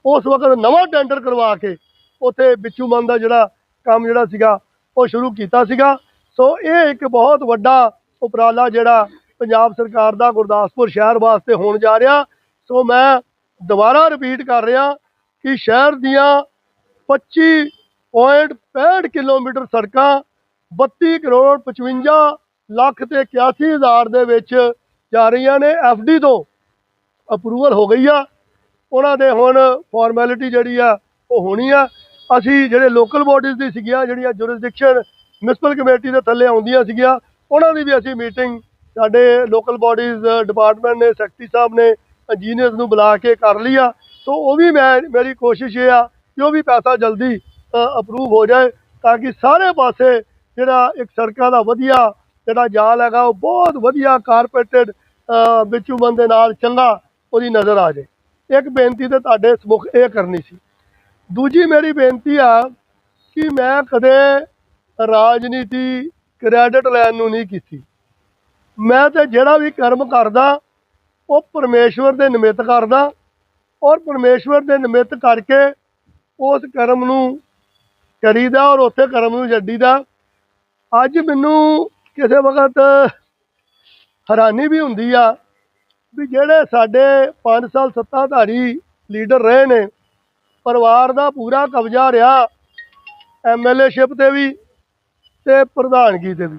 A: ਉਸ ਵਕਤ ਨਵਾਂ ਟੈਂਡਰ ਕਰਵਾ ਕੇ ਉੱਥੇ ਬਿੱਚੂ ਮਨ ਦਾ ਜਿਹੜਾ ਕੰਮ ਜਿਹੜਾ ਸੀਗਾ, ਉਹ ਸ਼ੁਰੂ ਕੀਤਾ ਸੀਗਾ। ਸੋ ਇਹ ਇੱਕ ਬਹੁਤ ਵੱਡਾ ਉਪਰਾਲਾ ਜਿਹੜਾ ਪੰਜਾਬ ਸਰਕਾਰ ਦਾ ਗੁਰਦਾਸਪੁਰ ਸ਼ਹਿਰ ਵਾਸਤੇ ਹੋਣ ਜਾ ਰਿਹਾ। ਸੋ ਮੈਂ ਦੁਬਾਰਾ ਰਿਪੀਟ ਕਰ ਰਿਹਾ ਕਿ ਸ਼ਹਿਰ ਦੀਆਂ 25.65 ਕਿਲੋਮੀਟਰ ਸੜਕਾਂ 32 ਕਰੋੜ 55 ਲੱਖ ਤੇ 81 ਹਜ਼ਾਰ ਦੇ ਵਿੱਚ ਜਾ ਰਹੀਆਂ ਨੇ ਐਫਡੀ ਤੋਂ। ਅਪਰੂਵਲ ਹੋ ਗਈ ਆ। ਉਹਨਾਂ ਦੇ ਹੁਣ ਫਾਰਮੈਲਿਟੀ ਜਿਹੜੀ ਆ, ਉਹ ਹੋਣੀ ਆ। ਅਸੀਂ ਜਿਹੜੇ ਲੋਕਲ ਬਾਡੀਜ਼ ਦੀ ਸੀਗੀਆਂ, ਜਿਹੜੀਆਂ ਜੁਰਿਸਡਿਕਸ਼ਨ ਮਿਊਨਿਸਪਲ ਕਮੇਟੀ ਦੇ ਥੱਲੇ ਆਉਂਦੀਆਂ ਸੀਗੀਆਂ, ਉਹਨਾਂ ਦੀ ਵੀ ਅਸੀਂ ਮੀਟਿੰਗ ਸਾਡੇ ਲੋਕਲ ਬਾਡੀਜ਼ ਡਿਪਾਰਟਮੈਂਟ ਨੇ ਸੈਕਟਰੀ ਸਾਹਿਬ ਨੇ ਇੰਜੀਨੀਅਰਸ ਨੂੰ ਬੁਲਾ ਕੇ ਕਰ ਲਈ ਆ। ਸੋ ਉਹ ਵੀ ਮੈਂ, ਮੇਰੀ ਕੋਸ਼ਿਸ਼ ਇਹ ਆ ਕਿ ਉਹ ਵੀ ਪੈਸਾ ਜਲਦੀ ਅਪਰੂਵ ਹੋ ਜਾਏ, ਤਾਂ ਕਿ ਸਾਰੇ ਪਾਸੇ ਜਿਹੜਾ ਇੱਕ ਸੜਕਾਂ ਦਾ ਵਧੀਆ ਜਿਹੜਾ ਜਾਲ ਹੈਗਾ, ਉਹ ਬਹੁਤ ਵਧੀਆ ਕਾਰਪੇਟਡ ਬਿਚੂਮਨ ਦੇ ਨਾਲ ਚੰਗਾ ਉਹਦੀ ਨਜ਼ਰ ਆ ਜਾਏ। ਇੱਕ ਬੇਨਤੀ ਤੇ ਤੁਹਾਡੇ ਸਮੁਖ ਇਹ ਕਰਨੀ ਸੀ। ਦੂਜੀ ਮੇਰੀ ਬੇਨਤੀ ਆ ਕਿ ਮੈਂ ਕਦੇ ਰਾਜਨੀਤੀ ਕ੍ਰੈਡਿਟ ਲੈਣ ਨੂੰ ਨਹੀਂ ਕੀਤੀ। ਮੈਂ ਤੇ ਜਿਹੜਾ ਵੀ ਕਰਮ ਕਰਦਾ, ਉਹ ਪਰਮੇਸ਼ਵਰ ਦੇ ਨਿਮਿਤ ਕਰਦਾ ਔਰ ਪਰਮੇਸ਼ਵਰ ਦੇ ਨਿਮਿਤ ਕਰਕੇ ਉਸ ਕਰਮ ਨੂੰ ਕਰੀਦਾ ਔਰ ਉੱਥੇ ਕਰਮ ਨੂੰ ਛੱਡੀਦਾ। ਅੱਜ ਮੈਨੂੰ ਕਿਸੇ ਵਕਤ ਹੈਰਾਨੀ ਵੀ ਹੁੰਦੀ ਆ ਵੀ ਜਿਹੜੇ ਸਾਡੇ 5 ਸਾਲ ਸੱਤਾਧਾਰੀ ਲੀਡਰ ਰਹੇ ਨੇ, ਪਰਿਵਾਰ ਦਾ ਪੂਰਾ ਕਬਜ਼ਾ ਰਿਹਾ ਐਮਐਲਏਸ਼ਿਪ ਤੇ ਵੀ ਤੇ ਪ੍ਰਧਾਨਗੀ ਤੇ ਵੀ।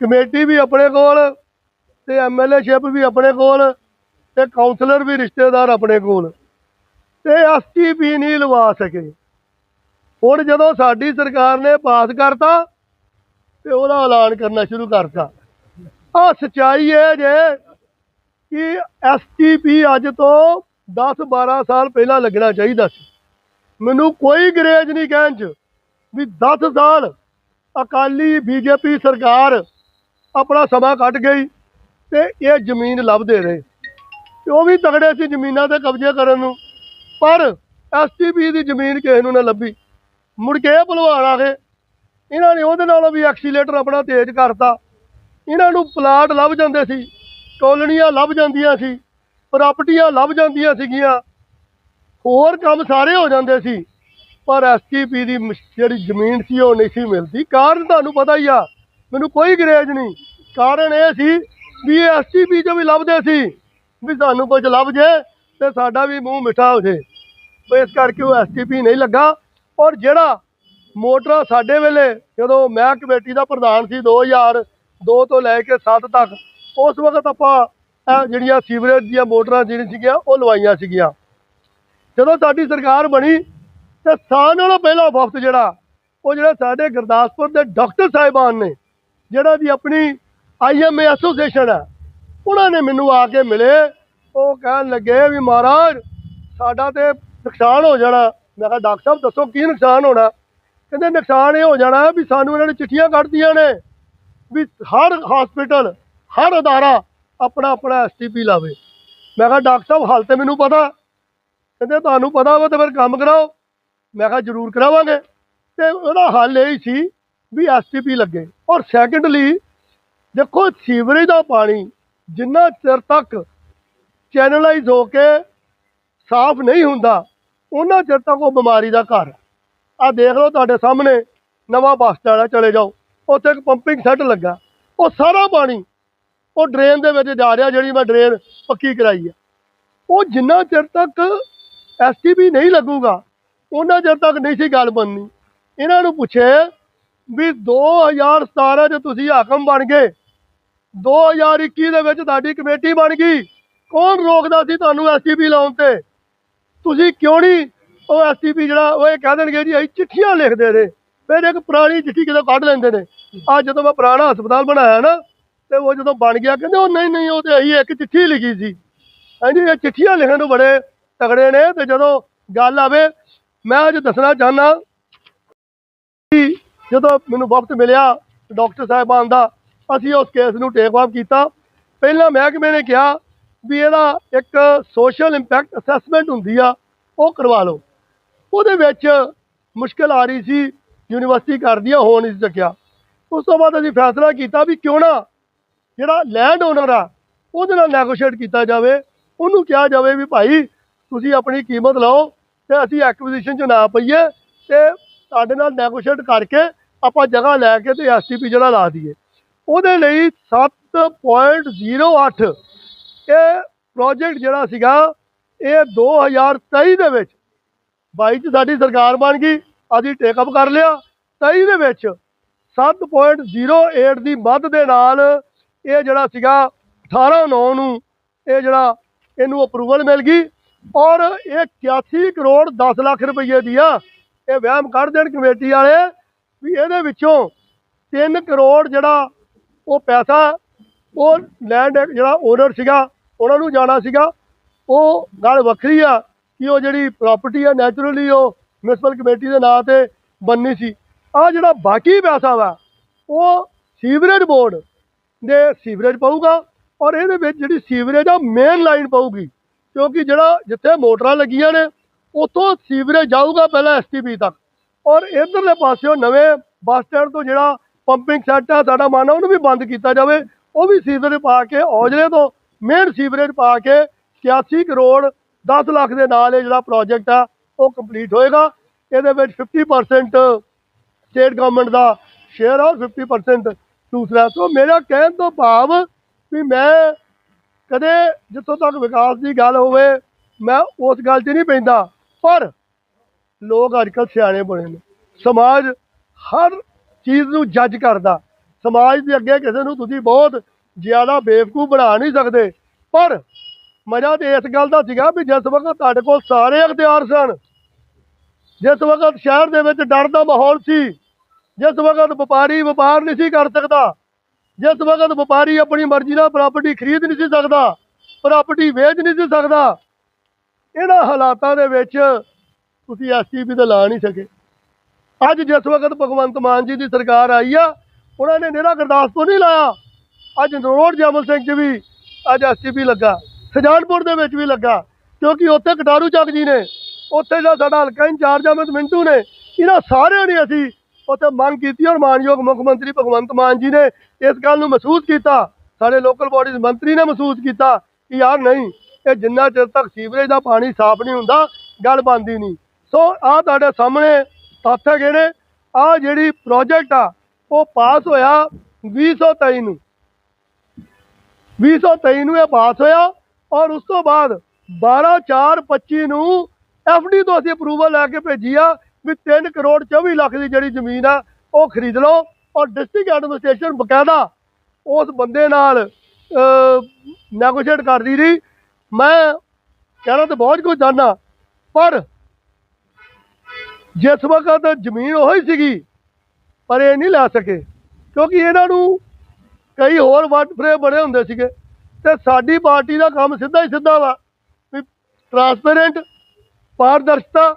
A: ਕਮੇਟੀ ਵੀ ਆਪਣੇ ਕੋਲ ਤੇ ਐਮਐਲਏਸ਼ਿਪ ਵੀ ਆਪਣੇ ਕੋਲ ਤੇ ਕਾਉਂਸਲਰ ਵੀ ਰਿਸ਼ਤੇਦਾਰ ਆਪਣੇ ਕੋਲ। ਤੇ ਵੀ ਨਹੀਂ ਲਵਾ ਸਕੇ। ਹੁਣ ਜਦੋਂ ਸਾਡੀ ਸਰਕਾਰ ਨੇ ਪਾਸ ਕਰਤਾ ਤੇ ਉਹਦਾ ਐਲਾਨ ਕਰਨਾ ਸ਼ੁਰੂ ਕਰਤਾ। ਆ ਸਚਾਈ ਇਹ ਜੇ ਕਿ ਐਸਟੀਪੀ ਅੱਜ ਤੋਂ 10 12 ਸਾਲ ਪਹਿਲਾਂ ਲੱਗਣਾ ਚਾਹੀਦਾ ਸੀ। ਮੈਨੂੰ ਕੋਈ ਗਰੇਜ ਨਹੀਂ ਕਹਿਣ ਚ ਵੀ 10 ਸਾਲ ਅਕਾਲੀ ਬੀਜੇਪੀ ਸਰਕਾਰ ਆਪਣਾ ਸਮਾਂ ਕੱਢ ਗਈ ਤੇ ਇਹ ਜ਼ਮੀਨ ਲੱਭਦੇ ਰਹੇ। ਤੇ ਉਹ ਵੀ ਤਗੜੇ ਸੀ ਜ਼ਮੀਨਾਂ ਤੇ ਕਬਜ਼ੇ ਕਰਨ ਨੂੰ, ਪਰ ਐਸਟੀਪੀ ਦੀ ਜ਼ਮੀਨ ਕਿਸੇ ਨੂੰ ਨਾ ਲੱਭੀ। ਮੁੜ ਕੇ ਇਹ ਭਲਵਾਨ ਆ ਗਏ। ਇਹਨਾਂ ਨੇ ਉਹਦੇ ਨਾਲੋਂ ਵੀ ਐਕਸੀਲੇਟਰ ਆਪਣਾ ਤੇਜ਼ ਕਰਤਾ। ਇਹਨਾਂ ਨੂੰ ਪਲਾਟ ਲੱਭ ਜਾਂਦੇ ਸੀ, ਕਲੋਨੀਆਂ ਲੱਭ ਜਾਂਦੀਆਂ ਸੀ ਪ੍ਰਾਪਰਟੀਆਂ ਲੱਭ ਜਾਂਦੀਆਂ ਸੀਗੀਆਂ। ਹੋਰ ਕੰਮ ਸਾਰੇ ਹੋ ਜਾਂਦੇ ਸੀ, ਪਰ ਐਸਟੀਪੀ ਦੀ ਮਸ਼- ਜਿਹੜੀ ਜ਼ਮੀਨ ਸੀ ਉਹ ਨਹੀਂ ਸੀ ਮਿਲਦੀ। ਕਾਰਨ ਤੁਹਾਨੂੰ ਪਤਾ ਹੀ ਆ, ਮੈਨੂੰ ਕੋਈ ਗਰੇਜ ਨਹੀਂ। ਕਾਰਨ ਇਹ ਸੀ ਵੀ ਇਹ ਐਸਟੀਪੀ ਚੋਂ ਵੀ ਲੱਭਦੇ ਸੀ, ਵੀ ਸਾਨੂੰ ਕੁਝ ਲੱਭ ਜੇ ਤੇ ਸਾਡਾ ਵੀ ਮੂੰਹ ਮਿੱਠਾ ਹੋ ਜੇ। ਇਸ ਕਰਕੇ ਉਹ ਐਸਟੀਪੀ ਨਹੀਂ ਲੱਗਾ, ਔਰ ਜਿਹੜਾ ਮੋਟਰਾਂ ਸਾਡੇ ਵੇਲੇ, ਜਦੋਂ ਮੈਂ ਕਮੇਟੀ ਦਾ ਪ੍ਰਧਾਨ ਸੀ 2002 ਤੋਂ ਲੈ ਕੇ 7 ਤੱਕ, ਉਸ ਵਕਤ ਆਪਾਂ ਇਹ ਜਿਹੜੀਆਂ ਸੀਵਰੇਜ ਦੀਆਂ ਮੋਟਰਾਂ ਜਿਹੜੀਆਂ ਸੀਗੀਆਂ, ਉਹ ਲਵਾਈਆਂ ਸੀਗੀਆਂ। ਜਦੋਂ ਸਾਡੀ ਸਰਕਾਰ ਬਣੀ, ਤੇ ਸਾਲ ਨਾਲੋਂ ਪਹਿਲਾ ਵਕਤ ਜਿਹੜਾ, ਉਹ ਜਿਹੜਾ ਸਾਡੇ ਗੁਰਦਾਸਪੁਰ ਦੇ ਡਾਕਟਰ ਸਾਹਿਬਾਨ ਨੇ, ਜਿਹੜਾ ਦੀ ਆਪਣੀ ਆਈਐਮਏ ਐਸੋਸੀਏਸ਼ਨ ਹੈ, ਉਹਨਾਂ ਨੇ ਮੈਨੂੰ ਆ ਕੇ ਮਿਲੇ, ਉਹ ਕਹਿਣ ਲੱਗੇ ਵੀ ਮਹਾਰਾਜ, ਸਾਡਾ ਤੇ ਨੁਕਸਾਨ ਹੋ ਜਾਣਾ। ਮੈਂ ਕਿਹਾ, ਡਾਕਟਰ ਸਾਹਿਬ, ਦੱਸੋ ਕੀ ਨੁਕਸਾਨ ਹੋਣਾ? ਕਹਿੰਦੇ ਨੁਕਸਾਨ ਇਹ ਹੋ ਜਾਣਾ ਵੀ ਸਾਨੂੰ ਇਹਨਾਂ ਨੇ ਚਿੱਠੀਆਂ ਕੱਢਦੀਆਂ ਨੇ ਵੀ ਹਰ ਹਸਪੀਟਲ ਹਰ ਅਦਾਰਾ ਆਪਣਾ ਆਪਣਾ ਐਸਟੀਪੀ ਲਾਵੇ। ਮੈਂ ਕਿਹਾ, ਡਾਕਟਰ ਸਾਹਿਬ, ਹਾਲ ਤੇ ਮੈਨੂੰ ਪਤਾ। ਕਹਿੰਦੇ, ਤੁਹਾਨੂੰ ਪਤਾ ਵਾ ਤਾਂ ਫਿਰ ਕੰਮ ਕਰਾਓ। ਮੈਂ ਕਿਹਾ, ਜ਼ਰੂਰ ਕਰਾਵਾਂਗੇ। ਤੇ ਉਹਦਾ ਹੱਲ ਇਹ ਹੀ ਸੀ ਵੀ ਐਸਟੀਪੀ ਲੱਗੇ। ਔਰ ਸੈਕੰਡਲੀ ਦੇਖੋ, ਸੀਵਰੇਜ ਦਾ ਪਾਣੀ ਜਿੰਨਾ ਚਿਰ ਤੱਕ ਚੈਨਲਾਈਜ਼ ਹੋ ਕੇ ਸਾਫ਼ ਨਹੀਂ ਹੁੰਦਾ, ਉਹਨਾਂ ਚਿਰ ਤੱਕ ਉਹ ਬਿਮਾਰੀ ਦਾ ਘਰ ਆ ਦੇਖ ਲਓ ਤੁਹਾਡੇ ਸਾਹਮਣੇ ਨਵਾਂ ਬੱਸ ਸਟੈਂਡ ਆ, ਚਲੇ ਜਾਓ। ਉੱਥੇ ਇੱਕ ਪੰਪਿੰਗ ਸੈੱਟ ਲੱਗਾ। ਉਹ ਸਾਰਾ ਪਾਣੀ ਉਹ ਡਰੇਨ ਦੇ ਵਿੱਚ ਜਾ ਰਿਹਾ ਜਿਹੜੀ ਮੈਂ ਡਰੇਨ ਪੱਕੀ ਕਰਾਈ ਆ। ਉਹ ਜਿੰਨਾ ਚਿਰ ਤੱਕ ਐਸਟੀਪੀ ਨਹੀਂ ਲੱਗੂਗਾ, ਉਹਨਾਂ ਚਿਰ ਤੱਕ ਨਹੀਂ ਸੀ ਗੱਲ ਬਣਨੀ। ਇਹਨਾਂ ਨੂੰ ਪੁੱਛੇ ਵੀ 2017 ਚ ਤੁਸੀਂ ਹਾਕਮ ਬਣ ਗਏ। 2021 ਦੇ ਵਿੱਚ ਤੁਹਾਡੀ ਕਮੇਟੀ ਬਣ ਗਈ। ਕੌਣ ਰੋਕਦਾ ਸੀ ਤੁਹਾਨੂੰ ਐਸਟੀਪੀ ਲਾਉਣ ਤੇ? ਤੁਸੀਂ ਕਿਉਂ ਨਹੀਂ ਉਹ ਐਸਟੀਪੀ ਜਿਹੜਾ, ਉਹ ਇਹ ਕਹਿ ਦੇਣਗੇ ਜੀ, ਅਸੀਂ ਚਿੱਠੀਆਂ ਲਿਖਦੇ ਨੇ। ਫਿਰ ਇੱਕ ਪੁਰਾਣੀ ਚਿੱਠੀ ਕਿਤੇ ਕੱਢ ਲੈਂਦੇ ਨੇ। ਆ ਜਦੋਂ ਮੈਂ ਪੁਰਾਣਾ ਹਸਪਤਾਲ ਬਣਾਇਆ ਨਾ, ਤੇ ਉਹ ਜਦੋਂ ਬਣ ਗਿਆ, ਕਹਿੰਦੇ ਉਹ ਨਹੀਂ ਨਹੀਂ, ਉਹ ਤੇ ਅਸੀਂ ਇੱਕ ਚਿੱਠੀ ਲਿਖੀ ਸੀ। ਹਾਂਜੀ, ਇਹ ਚਿੱਠੀਆਂ ਲਿਖਣ ਨੂੰ ਬੜੇ ਤਗੜੇ ਨੇ, ਤੇ ਜਦੋਂ ਗੱਲ ਆਵੇ, ਮੈਂ ਅੱਜ ਦੱਸਣਾ ਚਾਹਨਾ ਕਿ ਜਦੋਂ ਮੈਨੂੰ ਵਕਤ ਮਿਲਿਆ ਡਾਕਟਰ ਸਾਹਿਬਾਨ ਦਾ, ਅਸੀਂ ਉਸ ਕੇਸ ਨੂੰ ਟੇਕ ਆਫ ਕੀਤਾ। ਪਹਿਲਾਂ ਮਹਿਕਮੇ ਨੇ ਕਿਹਾ ਵੀ ਇਹਦਾ ਇੱਕ ਸੋਸ਼ਲ ਇੰਪੈਕਟ ਅਸੈਸਮੈਂਟ ਹੁੰਦੀ ਆ, ਉਹ ਕਰਵਾ ਲਓ। ਉਹਦੇ ਵਿੱਚ ਮੁਸ਼ਕਲ ਆ ਰਹੀ ਸੀ, ਯੂਨੀਵਰਸਿਟੀ ਕਰਦੀ ਆ ਹੋ ਨਹੀਂ ਸਕਿਆ। ਉਸ ਤੋਂ ਬਾਅਦ ਅਸੀਂ ਫੈਸਲਾ ਕੀਤਾ ਵੀ ਕਿਉਂ ਨਾ ਜਿਹੜਾ ਲੈਂਡ ਓਨਰ ਆ, ਉਹਦੇ ਨਾਲ ਨੈਗੋਸ਼ੀਏਟ ਕੀਤਾ ਜਾਵੇ। ਉਹਨੂੰ ਕਿਹਾ ਜਾਵੇ ਵੀ ਭਾਈ, ਤੁਸੀਂ ਆਪਣੀ ਕੀਮਤ ਲਾਓ ਤੇ ਅਸੀਂ ਐਕੁਜੀਸ਼ਨ 'ਚ ਨਾ ਪਈਏ ਤੇ ਤੁਹਾਡੇ ਨਾਲ ਨੈਗੋਸ਼ੀਏਟ ਕਰਕੇ ਆਪਾਂ ਜਗ੍ਹਾ ਲੈ ਕੇ ਤੇ ਐਸਟੀਪੀ ਜਿਹੜਾ ਲਾ ਦਈਏ। ਉਹਦੇ ਲਈ 7.08 ਇਹ ਪ੍ਰੋਜੈਕਟ ਜਿਹੜਾ ਸੀਗਾ, ਇਹ 2023 ਦੇ ਵਿੱਚ 22 ਚ ਸਾਡੀ ਸਰਕਾਰ ਬਣ ਗਈ, ਅਸੀਂ ਟੇਕਅਪ ਕਰ ਲਿਆ। 23 ਦੇ ਵਿੱਚ 7.08 ਦੀ ਮੱਧ ਦੇ ਨਾਲ ਇਹ ਜਿਹੜਾ ਸੀਗਾ 18 9 ਨੂੰ ਇਹ ਜਿਹੜਾ ਇਹਨੂੰ ਅਪਰੂਵਲ ਮਿਲ ਗਈ ਔਰ ਇਹ 81 ਕਰੋੜ 10 ਲੱਖ ਰੁਪਏ ਦੀ ਆ। ਇਹ ਵਹਿਮ ਕੱਢ ਦੇਣ ਕਮੇਟੀ ਵਾਲੇ ਵੀ ਇਹਦੇ ਵਿੱਚੋਂ 3 ਕਰੋੜ ਜਿਹੜਾ ਉਹ ਪੈਸਾ, ਉਹ ਲੈਂਡ ਜਿਹੜਾ ਓਨਰ ਸੀਗਾ, ਉਹਨਾਂ ਨੂੰ ਜਾਣਾ ਸੀਗਾ। ਉਹ ਗੱਲ ਵੱਖਰੀ ਆ। ਕਿ ਉਹ ਜਿਹੜੀ ਪ੍ਰਾਪਰਟੀ ਆ ਨੈਚੁਰਲੀ ਉਹ ਮਿਊਨਿਸਪਲ ਕਮੇਟੀ ਦੇ ਨਾਂ ਤੇ ਬੰਨੀ ਸੀ। ਆ ਜਿਹੜਾ ਬਾਕੀ ਪੈਸਾ ਵਾ, ਉਹ ਸੀਵਰੇਜ ਬੋਰਡ ਦੇ ਸੀਵਰੇਜ ਪਊਗਾ ਔਰ ਇਹਦੇ ਵਿੱਚ ਜਿਹੜੀ ਸੀਵਰੇਜ ਆ ਮੇਨ ਲਾਈਨ ਪਊਗੀ। ਕਿਉਂਕਿ ਜਿਹੜਾ ਜਿੱਥੇ ਮੋਟਰਾਂ ਲੱਗੀਆਂ ਨੇ, ਉੱਥੋਂ ਸੀਵਰੇਜ ਜਾਊਗਾ ਪਹਿਲਾਂ ਐਸਟੀਪੀ ਤੱਕ। ਔਰ ਇਧਰਲੇ ਪਾਸਿਓਂ ਨਵੇਂ ਬੱਸ ਸਟੈਂਡ ਤੋਂ ਜਿਹੜਾ ਪੰਪਿੰਗ ਸੈੱਟ ਆ, ਸਾਡਾ ਮਨ ਆ ਉਹਨੂੰ ਵੀ ਬੰਦ ਕੀਤਾ ਜਾਵੇ। ਉਹ ਵੀ ਸੀਵਰੇਜ ਪਾ ਕੇ ਔਜਲੇ ਤੋਂ ਮੇਨ ਸੀਵਰੇਜ ਪਾ ਕੇ 81 ਕਰੋੜ 10 ਲੱਖ ਦੇ ਨਾਲ ਇਹ ਜਿਹੜਾ ਪ੍ਰੋਜੈਕਟ ਆ, ਉਹ ਕੰਪਲੀਟ ਹੋਏਗਾ। ਇਹਦੇ ਵਿੱਚ 50% ਸਟੇਟ ਗਵਰਨਮੈਂਟ ਦਾ ਸ਼ੇਅਰ ਔਰ 50% ਦੂਸਰਾ। ਸੋ ਮੇਰਾ ਕਹਿਣ ਤੋਂ ਭਾਵ ਵੀ ਮੈਂ ਕਦੇ ਜਿੱਥੋਂ ਤੱਕ ਵਿਕਾਸ ਦੀ ਗੱਲ ਹੋਵੇ, ਮੈਂ ਉਸ ਗੱਲ 'ਚ ਨਹੀਂ ਪੈਂਦਾ। ਪਰ ਲੋਕ ਅੱਜ ਕੱਲ੍ਹ ਸਿਆਣੇ ਬਣੇ ਨੇ। ਸਮਾਜ ਹਰ ਚੀਜ਼ ਨੂੰ ਜੱਜ ਕਰਦਾ। ਸਮਾਜ ਦੇ ਅੱਗੇ ਕਿਸੇ ਨੂੰ ਤੁਸੀਂ ਬਹੁਤ ਜ਼ਿਆਦਾ ਬੇਵਕੂਫ ਬਣਾ ਨਹੀਂ ਸਕਦੇ। ਪਰ ਮਜ਼ਾ ਤੇ ਇਸ ਗੱਲ ਦਾ ਸੀਗਾ ਵੀ ਜਿਸ ਵਕਤ ਤੁਹਾਡੇ ਕੋਲ ਸਾਰੇ ਅਖਤਿਆਰ ਸਨ, ਜਿਸ ਵਕਤ ਸ਼ਹਿਰ ਦੇ ਵਿੱਚ ਡਰ ਦਾ ਮਾਹੌਲ ਸੀ, ਜਿਸ ਵਕਤ ਵਪਾਰੀ ਵਪਾਰ ਨਹੀਂ ਸੀ ਕਰ ਸਕਦਾ, ਜਿਸ ਵਕਤ ਵਪਾਰੀ ਆਪਣੀ ਮਰਜ਼ੀ ਨਾਲ ਪ੍ਰਾਪਰਟੀ ਖਰੀਦ ਨਹੀਂ ਸੀ ਸਕਦਾ ਪ੍ਰਾਪਰਟੀ ਵੇਚ ਨਹੀਂ ਸੀ ਸਕਦਾ, ਇਹਨਾਂ ਹਾਲਾਤਾਂ ਦੇ ਵਿੱਚ ਤੁਸੀਂ ਐਸਟੀਪੀ ਤੇ ਲਾ ਨਹੀਂ ਸਕੇ। ਅੱਜ ਜਿਸ ਵਕਤ ਭਗਵੰਤ ਮਾਨ ਜੀ ਦੀ ਸਰਕਾਰ ਆਈ ਆ, ਉਹਨਾਂ ਨੇ ਨਿਹਰਾ ਗੁਰਦਾਸਪੁਰ ਨਹੀਂ ਲਾਇਆ। ਅੱਜ ਰੋਡ ਜਮਲ ਸਿੰਘ 'ਚ ਵੀ ਅੱਜ ਐਸਟੀਪੀ ਲੱਗਾ। ਸਜਾਨਪੁਰ ਦੇ ਵਿੱਚ ਵੀ ਲੱਗਾ, ਕਿਉਂਕਿ ਉੱਥੇ ਕਟਾਰੂ ਚੱਕ ਜੀ ਨੇ, ਉੱਥੇ ਦਾ ਸਾਡਾ ਹਲਕਾ ਇੰਚਾਰਜ ਅਮਿਤ ਮਿੰਟੂ ਨੇ, ਇਹਨਾਂ ਸਾਰਿਆਂ ਨੇ ਅਸੀਂ ਉੱਥੇ ਮੰਗ ਕੀਤੀ ਔਰ ਮਾਨਯੋਗ ਮੁੱਖ ਮੰਤਰੀ ਭਗਵੰਤ ਮਾਨ ਜੀ ਨੇ ਇਸ ਗੱਲ ਨੂੰ ਮਹਿਸੂਸ ਕੀਤਾ, ਸਾਡੇ ਲੋਕਲ ਬਾਡੀਜ਼ ਮੰਤਰੀ ਨੇ ਮਹਿਸੂਸ ਕੀਤਾ ਕਿ ਯਾਰ ਨਹੀਂ, ਇਹ ਜਿੰਨਾ ਚਿਰ ਤੱਕ ਸੀਵਰੇਜ ਦਾ ਪਾਣੀ ਸਾਫ਼ ਨਹੀਂ ਹੁੰਦਾ, ਗੱਲ ਬਣਦੀ ਨਹੀਂ। ਸੋ ਆ ਤੁਹਾਡੇ ਸਾਹਮਣੇ ਤੱਥ ਹੈਗੇ ਨੇ ਆ ਜਿਹੜੀ ਪ੍ਰੋਜੈਕਟ ਆ, ਉਹ ਪਾਸ ਹੋਇਆ 2023 ਨੂੰ। 2023 ਨੂੰ ਇਹ ਪਾਸ ਹੋਇਆ ਔਰ ਉਸ ਤੋਂ ਬਾਅਦ 12 4 25 ਨੂੰ ਐਫਡੀ ਤੋਂ ਅਸੀਂ ਅਪਰੂਵਲ ਲੈ ਕੇ ਭੇਜੀ ਆ ਵੀ 3 ਕਰੋੜ 24 ਲੱਖ ਦੀ ਜਿਹੜੀ ਜ਼ਮੀਨ ਆ, ਉਹ ਖਰੀਦ ਲਓ। ਔਰ ਡਿਸਟ੍ਰਿਕਟ ਐਡਮਿਨਿਸਟ੍ਰੇਸ਼ਨ ਬਕਾਇਦਾ ਉਸ ਬੰਦੇ ਨਾਲ ਨੈਗੋਸ਼ੀਏਟ ਕਰਦੀ ਰਹੀ। ਮੈਂ ਕਹਿਣਾ ਤਾਂ ਬਹੁਤ ਕੁਝ ਜਾਣਾ ਪਰ ਜਿਸ ਵਕਤ ਜ਼ਮੀਨ ਉਹ ਹੀ ਸੀਗੀ, ਪਰ ਇਹ ਨਹੀਂ ਲੈ ਸਕੇ, ਕਿਉਂਕਿ ਇਹਨਾਂ ਨੂੰ ਕਈ ਹੋਰ ਵੱਟ ਫਰੇ ਬਣੇ ਹੁੰਦੇ ਸੀਗੇ। ਤੇ ਸਾਡੀ ਪਾਰਟੀ ਦਾ ਕੰਮ ਸਿੱਧਾ ਹੀ ਸਿੱਧਾ ਵਾ, ਵੀ ਟਰਾਂਸਪੇਰੈਂਟ ਪਾਰਦਰਸ਼ਤਾ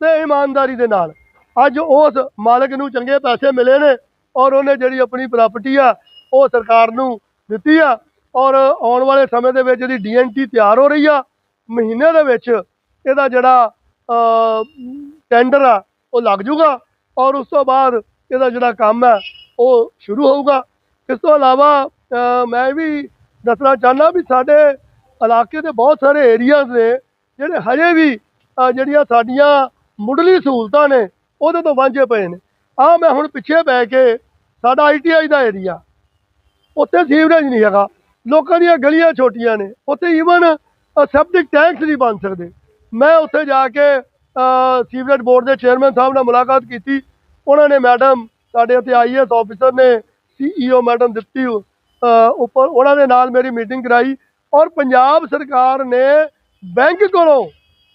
A: ਤੇ ਇਮਾਨਦਾਰੀ ਦੇ ਨਾਲ। ਅੱਜ ਉਸ ਮਾਲਕ ਨੂੰ ਚੰਗੇ ਪੈਸੇ ਮਿਲੇ ਨੇ ਔਰ ਉਹਨੇ ਜਿਹੜੀ ਆਪਣੀ ਪ੍ਰਾਪਰਟੀ ਆ, ਉਹ ਸਰਕਾਰ ਨੂੰ ਦਿੱਤੀ ਆ ਔਰ ਆਉਣ ਵਾਲੇ ਸਮੇਂ ਦੇ ਵਿੱਚ ਇਹਦੀ ਡੀਐਨਟੀ ਤਿਆਰ ਹੋ ਰਹੀ ਆ, ਮਹੀਨੇ ਦੇ ਵਿੱਚ ਇਹਦਾ ਜਿਹੜਾ ਟੈਂਡਰ ਆ, ਉਹ ਲੱਗ ਜੂਗਾ ਔਰ ਉਸ ਤੋਂ ਬਾਅਦ ਇਹਦਾ ਜਿਹੜਾ ਕੰਮ ਹੈ ਉਹ ਸ਼ੁਰੂ ਹੋਊਗਾ। ਇਸ ਤੋਂ ਇਲਾਵਾ ਮੈਂ ਵੀ ਦੱਸਣਾ ਚਾਹੁੰਦਾ ਵੀ ਸਾਡੇ ਇਲਾਕੇ ਦੇ ਬਹੁਤ ਸਾਰੇ ਏਰੀਆਜ਼ ਨੇ ਜਿਹੜੇ ਹਜੇ ਵੀ ਜਿਹੜੀਆਂ ਸਾਡੀਆਂ ਮੁੱਢਲੀ ਸਹੂਲਤਾਂ ਨੇ, ਉਹਦੇ ਤੋਂ ਵਾਂਝੇ ਪਏ ਨੇ। ਆ ਮੈਂ ਹੁਣ ਪਿੱਛੇ ਬੈ ਕੇ ਸਾਡਾ ਆਈਟੀਆਈ ਦਾ ਏਰੀਆ ਉੱਥੇ ਸੀਵਰੇਜ ਨਹੀਂ ਹੈਗਾ। ਲੋਕਾਂ ਦੀਆਂ ਗਲੀਆਂ ਛੋਟੀਆਂ ਨੇ, ਉੱਥੇ ਈਵਨ ਸੈਪਟਿਕ ਟੈਂਕਸ ਨਹੀਂ ਬਣ ਸਕਦੇ। ਮੈਂ ਉੱਥੇ ਜਾ ਕੇ ਸੀਵਰੇਜ ਬੋਰਡ ਦੇ ਚੇਅਰਮੈਨ ਸਾਹਿਬ ਨਾਲ ਮੁਲਾਕਾਤ ਕੀਤੀ। ਉਹਨਾਂ ਨੇ ਮੈਡਮ ਸਾਡੇ ਉੱਥੇ ਆਈਐਸ ਆਫੀਸਰ ਨੇ ਸੀਈਓ ਮੈਡਮ ਦਿੱਤੀ ਉੱਪਰ ਉਹਨਾਂ ਦੇ ਨਾਲ ਮੇਰੀ ਮੀਟਿੰਗ ਕਰਾਈ ਔਰ ਪੰਜਾਬ ਸਰਕਾਰ ਨੇ ਬੈਂਕ ਕੋਲੋਂ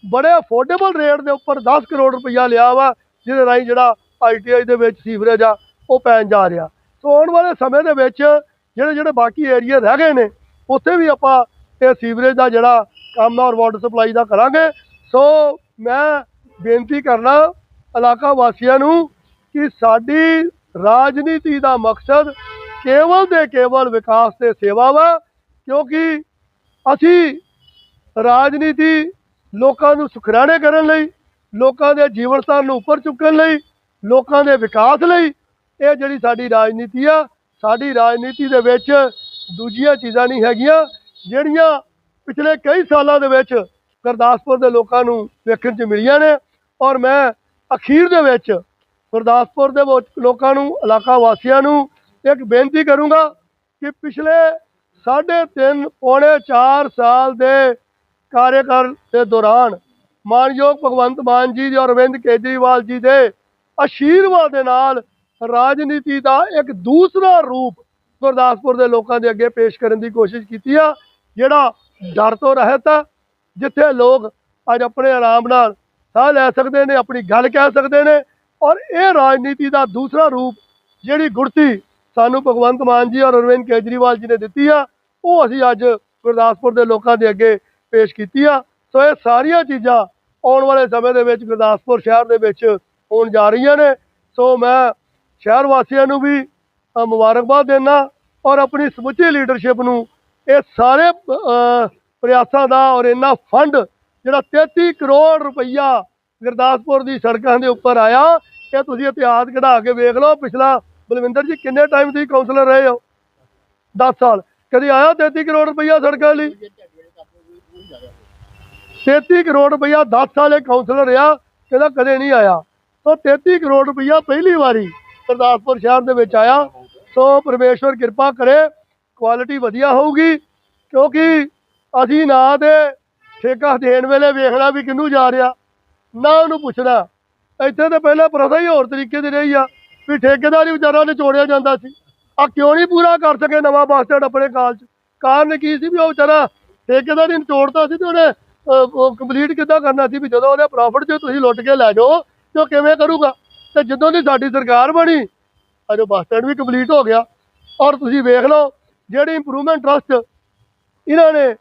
A: ਬੜੇ ਅਫੋਰਡੇਬਲ ਰੇਟ ਦੇ ਉੱਪਰ 10 ਕਰੋੜ ਰੁਪਈਆ ਲਿਆ ਵਾ, ਜਿਹਦੇ ਰਾਹੀਂ ਜਿਹੜਾ ਆਈਟੀਆਈ ਦੇ ਵਿੱਚ ਸੀਵਰੇਜ ਆ, ਉਹ ਪੈਣ ਜਾ ਰਿਹਾ। ਸੋ ਆਉਣ ਵਾਲੇ ਸਮੇਂ ਦੇ ਵਿੱਚ ਜਿਹੜੇ ਜਿਹੜੇ ਬਾਕੀ ਏਰੀਆ ਰਹਿ ਗਏ ਨੇ, ਉੱਥੇ ਵੀ ਆਪਾਂ ਇਹ ਸੀਵਰੇਜ ਦਾ ਜਿਹੜਾ ਕੰਮ ਆ ਔਰ ਵਾਟਰ ਸਪਲਾਈ ਦਾ ਕਰਾਂਗੇ। ਸੋ ਮੈਂ ਬੇਨਤੀ ਕਰਨਾ ਇਲਾਕਾ ਵਾਸੀਆਂ ਨੂੰ ਕਿ ਸਾਡੀ ਰਾਜਨੀਤੀ ਦਾ ਮਕਸਦ ਕੇਵਲ ਦੇ ਕੇਵਲ ਵਿਕਾਸ ਤੇ ਸੇਵਾ ਵਾ, ਕਿਉਂਕਿ ਅਸੀਂ ਰਾਜਨੀਤੀ ਲੋਕਾਂ ਨੂੰ ਸੁਖਰਾਣੇ ਕਰਨ ਲਈ, ਲੋਕਾਂ ਦੇ ਜੀਵਨ ਸਤਰ ਨੂੰ ਉੱਪਰ ਚੁੱਕਣ ਲਈ, ਲੋਕਾਂ ਦੇ ਵਿਕਾਸ ਲਈ ਇਹ ਜਿਹੜੀ ਸਾਡੀ ਰਾਜਨੀਤੀ ਆ, ਸਾਡੀ ਰਾਜਨੀਤੀ ਦੇ ਵਿੱਚ ਦੂਜੀਆਂ ਚੀਜ਼ਾਂ ਨਹੀਂ ਹੈਗੀਆਂ, ਜਿਹੜੀਆਂ ਪਿਛਲੇ ਕਈ ਸਾਲਾਂ ਦੇ ਵਿੱਚ ਗੁਰਦਾਸਪੁਰ ਦੇ ਲੋਕਾਂ ਨੂੰ ਵੇਖਣ 'ਚ ਮਿਲੀਆਂ ਨੇ। ਔਰ ਮੈਂ ਅਖੀਰ ਦੇ ਵਿੱਚ ਗੁਰਦਾਸਪੁਰ ਦੇ ਲੋਕਾਂ ਨੂੰ, ਇਲਾਕਾ ਵਾਸੀਆਂ ਨੂੰ ਇੱਕ ਬੇਨਤੀ ਕਰੂੰਗਾ ਕਿ ਪਿਛਲੇ ਸਾਢੇ ਤਿੰਨ, ਪੌਣੇ 4 ਸਾਲ ਦੇ ਕਾਰਜਕਾਲ ਦੇ ਦੌਰਾਨ ਮਾਨਯੋਗ ਭਗਵੰਤ ਮਾਨ ਜੀ ਔਰ ਅਰਵਿੰਦ ਕੇਜਰੀਵਾਲ ਜੀ ਦੇ ਆਸ਼ੀਰਵਾਦ ਦੇ ਨਾਲ ਰਾਜਨੀਤੀ ਦਾ ਇੱਕ ਦੂਸਰਾ ਰੂਪ ਗੁਰਦਾਸਪੁਰ ਦੇ ਲੋਕਾਂ ਦੇ ਅੱਗੇ ਪੇਸ਼ ਕਰਨ ਦੀ ਕੋਸ਼ਿਸ਼ ਕੀਤੀ ਆ, ਜਿਹੜਾ ਡਰ ਤੋਂ ਰਹਿਤ ਆ, ਜਿੱਥੇ ਲੋਕ ਅੱਜ ਆਪਣੇ ਆਰਾਮ ਨਾਲ ਸਾਹ ਲੈ ਸਕਦੇ ਨੇ, ਆਪਣੀ ਗੱਲ ਕਹਿ ਸਕਦੇ ਨੇ ਔਰ ਇਹ ਰਾਜਨੀਤੀ ਦਾ ਦੂਸਰਾ ਰੂਪ ਜਿਹੜੀ ਗੁੜਤੀ ਸਾਨੂੰ ਭਗਵੰਤ ਮਾਨ ਜੀ ਔਰ ਅਰਵਿੰਦ ਕੇਜਰੀਵਾਲ ਜੀ ਨੇ ਦਿੱਤੀ ਆ। ਉਹ ਅਸੀਂ ਅੱਜ ਗੁਰਦਾਸਪੁਰ ਦੇ ਲੋਕਾਂ ਦੇ ਅੱਗੇ ਪੇਸ਼ ਕੀਤੀ ਆ। ਸੋ ਇਹ ਸਾਰੀਆਂ ਚੀਜ਼ਾਂ ਆਉਣ ਵਾਲੇ ਸਮੇਂ ਦੇ ਵਿੱਚ ਗੁਰਦਾਸਪੁਰ ਸ਼ਹਿਰ ਦੇ ਵਿੱਚ ਹੋਣ ਜਾ ਰਹੀਆਂ ਨੇ। ਸੋ ਮੈਂ ਸ਼ਹਿਰ ਵਾਸੀਆਂ ਨੂੰ ਵੀ ਮੁਬਾਰਕਬਾਦ ਦੇਣਾ ਔਰ ਆਪਣੀ ਸਮੁੱਚੀ ਲੀਡਰਸ਼ਿਪ ਨੂੰ ਇਹ ਸਾਰੇ ਪ੍ਰਯਾਸਾਂ ਦਾ ਔਰ ਇੰਨਾ ਫੰਡ ਜਿਹੜਾ 33 ਕਰੋੜ ਰੁਪਈਆ ਗੁਰਦਾਸਪੁਰ ਦੀ ਸੜਕਾਂ ਦੇ ਉੱਪਰ ਆਇਆ, ਇਹ ਤੁਸੀਂ ਇਤਿਹਾਸ ਕਢਾ ਕੇ ਵੇਖ ਲਓ। ਪਿਛਲਾ ਬਲਵਿੰਦਰ ਜੀ, ਕਿੰਨੇ ਟਾਈਮ ਤੁਸੀਂ ਕਾਉਂਸਲਰ ਰਹੇ ਹੋ? 10 ਸਾਲ। ਕਦੀ ਆਇਆ 33 ਕਰੋੜ ਰੁਪਈਆ ਸੜਕਾਂ ਲਈ? 33 ਕਰੋੜ ਰੁਪਈਆ 10 ਸਾਲ ਇਹ ਕਾਉਂਸਲਰ ਰਿਹਾ, ਕਹਿੰਦਾ ਕਦੇ ਨਹੀਂ ਆਇਆ। ਸੋ 33 ਕਰੋੜ ਰੁਪਈਆ ਪਹਿਲੀ ਵਾਰੀ ਗੁਰਦਾਸਪੁਰ ਸ਼ਹਿਰ ਦੇ ਵਿੱਚ ਆਇਆ। ਸੋ ਪਰਮੇਸ਼ਵਰ ਕਿਰਪਾ ਕਰੇ ਕੁਆਲਿਟੀ ਵਧੀਆ ਹੋਊਗੀ, ਕਿਉਂਕਿ ਅਸੀਂ ਨਾ ਤੇ ਠੇਕਾ ਦੇਣ ਵੇਲੇ ਵੇਖਣਾ ਵੀ ਕਿਹਨੂੰ ਜਾ ਰਿਹਾ, ਨਾ ਉਹਨੂੰ ਪੁੱਛਣਾ। ਇੱਥੇ ਤਾਂ ਪਹਿਲਾਂ ਪ੍ਰਥਾ ਹੀ ਹੋਰ ਤਰੀਕੇ ਦੀ ਰਹੀ ਆ। ਵੀ ਠੇਕੇਦਾਰ ਹੀ ਵਿਚਾਰਾ ਨਿਚੋੜਿਆ ਜਾਂਦਾ ਸੀ। ਆ ਕਿਉਂ ਨਹੀਂ ਪੂਰਾ ਕਰ ਸਕੇ ਨਵਾਂ ਬੱਸ ਸਟੈਂਡ ਆਪਣੇ ਕਾਲ 'ਚ? ਕਾਰਨ ਕੀ ਸੀ ਵੀ ਉਹ ਵਿਚਾਰਾ ਠੇਕੇਦਾਰ ਹੀ ਨਿਚੋੜਦਾ ਸੀ ਤੇ ਉਹਨੇ ਕੰਪਲੀਟ ਕਿੱਦਾਂ ਕਰਨਾ ਸੀ ਵੀ ਜਦੋਂ ਉਹਦੇ ਪ੍ਰੋਫਿਟ 'ਚ ਤੁਸੀਂ ਲੁੱਟ ਕੇ ਲੈ ਜਾਓ ਤੇ ਉਹ ਕਿਵੇਂ ਕਰੂਗਾ? ਤੇ ਜਦੋਂ ਦੀ ਸਾਡੀ ਸਰਕਾਰ ਬਣੀ, ਅਜੋ ਬੱਸ ਸਟੈਂਡ ਵੀ ਕੰਪਲੀਟ ਹੋ ਗਿਆ। ਔਰ ਤੁਸੀਂ ਵੇਖ ਲਓ, ਜਿਹੜੀ ਇੰਪਰੂਵਮੈਂਟ ਟਰਸਟ ਇਹਨਾਂ ਨੇ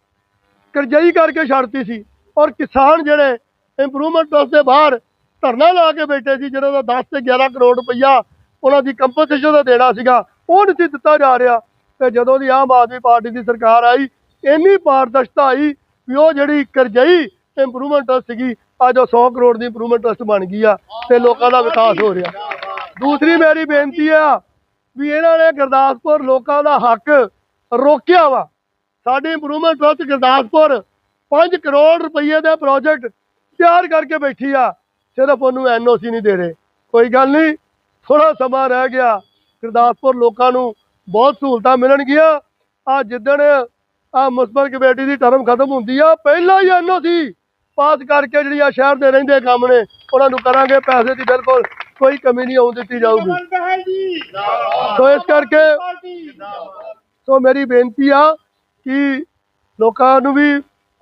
A: ਕਰਜ਼ਈ ਕਰਕੇ ਛੱਡਤੀ ਸੀ। ਔਰ ਕਿਸਾਨ ਜਿਹੜੇ ਇੰਪਰੂਵਮੈਂਟ ਟਰਸਟ ਦੇ ਬਾਹਰ ਧਰਨਾ ਲਾ ਕੇ ਬੈਠੇ ਸੀ ਜਿਹੜਾ ਦਾ 10 ਤੇ 11 ਕਰੋੜ ਰੁਪਈਆ ਉਹਨਾਂ ਦੀ ਕੰਪਨਸੇਸ਼ਨ ਦਾ ਦੇਣਾ ਸੀਗਾ, ਉਹ ਨਹੀਂ ਸੀ ਦਿੱਤਾ ਜਾ ਰਿਹਾ। ਤੇ ਜਦੋਂ ਦੀ ਆਮ ਆਦਮੀ ਪਾਰਟੀ ਦੀ ਸਰਕਾਰ ਆਈ, ਇੰਨੀ ਪਾਰਦਰਸ਼ਤਾ ਆਈ ਵੀ ਉਹ ਜਿਹੜੀ ਕਰਜ਼ਈ ਇੰਪਰੂਵਮੈਂਟ ਟਰਸਟ ਸੀਗੀ, ਅੱਜ ਉਹ 100 ਕਰੋੜ ਦੀ ਇੰਪਰੂਵਮੈਂਟ ਟਰਸਟ ਬਣ ਗਈ ਆ ਤੇ ਲੋਕਾਂ ਦਾ ਵਿਕਾਸ ਹੋ ਰਿਹਾ। ਦੂਸਰੀ ਮੇਰੀ ਬੇਨਤੀ ਆ ਵੀ ਇਹਨਾਂ ਨੇ ਗੁਰਦਾਸਪੁਰ ਲੋਕਾਂ ਦਾ ਹੱਕ ਰੋਕਿਆ ਵਾ। ਸਾਡੀ ਇੰਪਰੂਵਮੈਂਟ ਟਰਸਟ ਗੁਰਦਾਸਪੁਰ 5 ਕਰੋੜ ਰੁਪਏ ਦਾ ਪ੍ਰੋਜੈਕਟ ਤਿਆਰ ਕਰਕੇ ਬੈਠੀ ਆ। ਸਿਰਫ ਉਹਨੂੰ ਐਨਓਸੀ ਨਹੀਂ ਦੇ ਰਹੇ। ਕੋਈ ਗੱਲ ਨਹੀਂ ਥੋੜਾ ਸਮਾਂ ਰਹਿ ਗਿਆ ਗੁਰਦਾਸਪੁਰ ਲੋਕਾਂ ਨੂੰ ਬਹੁਤ ਸਹੂਲਤਾਂ ਮਿਲਣਗੀਆਂ। ਆ ਜਿੱਦਣ ਆ ਮੁਸਪਰ ਕਮੇਟੀ ਦੀ ਟਰਮ ਖਤਮ ਹੁੰਦੀ ਆ ਪਹਿਲਾਂ ਹੀ ਐਨਓਸੀ ਪਾਸ ਕਰਕੇ ਜਿਹੜੀਆਂ ਸ਼ਹਿਰ ਦੇ ਰਹਿੰਦੇ ਕੰਮ ਨੇ ਉਹਨਾਂ ਨੂੰ ਕਰਾਂਗੇ ਪੈਸੇ ਦੀ ਬਿਲਕੁਲ ਕੋਈ ਕਮੀ ਨਹੀਂ ਆਉਣ ਦਿੱਤੀ ਜਾਊਗੀ। ਸੋ ਇਸ ਕਰਕੇ ਸੋ ਮੇਰੀ ਬੇਨਤੀ ਆ ਕਿ ਲੋਕਾਂ ਨੂੰ ਵੀ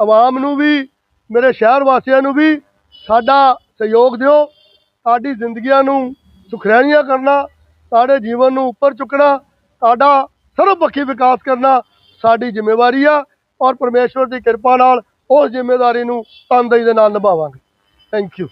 A: ਆਵਾਮ ਨੂੰ ਵੀ ਮੇਰੇ ਸ਼ਹਿਰ ਵਾਸੀਆਂ ਨੂੰ ਵੀ ਸਾਡਾ ਸਹਿਯੋਗ ਦਿਓ। ਸਾਡੀ ਜ਼ਿੰਦਗੀਆਂ ਨੂੰ ਸੁਖਰੈਣੀਆਂ ਕਰਨਾ, ਸਾਡੇ ਜੀਵਨ ਨੂੰ ਉੱਪਰ ਚੁੱਕਣਾ, ਸਾਡਾ ਸਰਬਪੱਖੀ ਵਿਕਾਸ ਕਰਨਾ ਸਾਡੀ ਜ਼ਿੰਮੇਵਾਰੀ ਆ ਔਰ ਪਰਮੇਸ਼ਵਰ ਦੀ ਕਿਰਪਾ ਨਾਲ ਉਸ ਜ਼ਿੰਮੇਵਾਰੀ ਨੂੰ ਤਨਦੇਹੀ ਦੇ ਨਾਲ ਨਿਭਾਵਾਂਗੇ। Thank you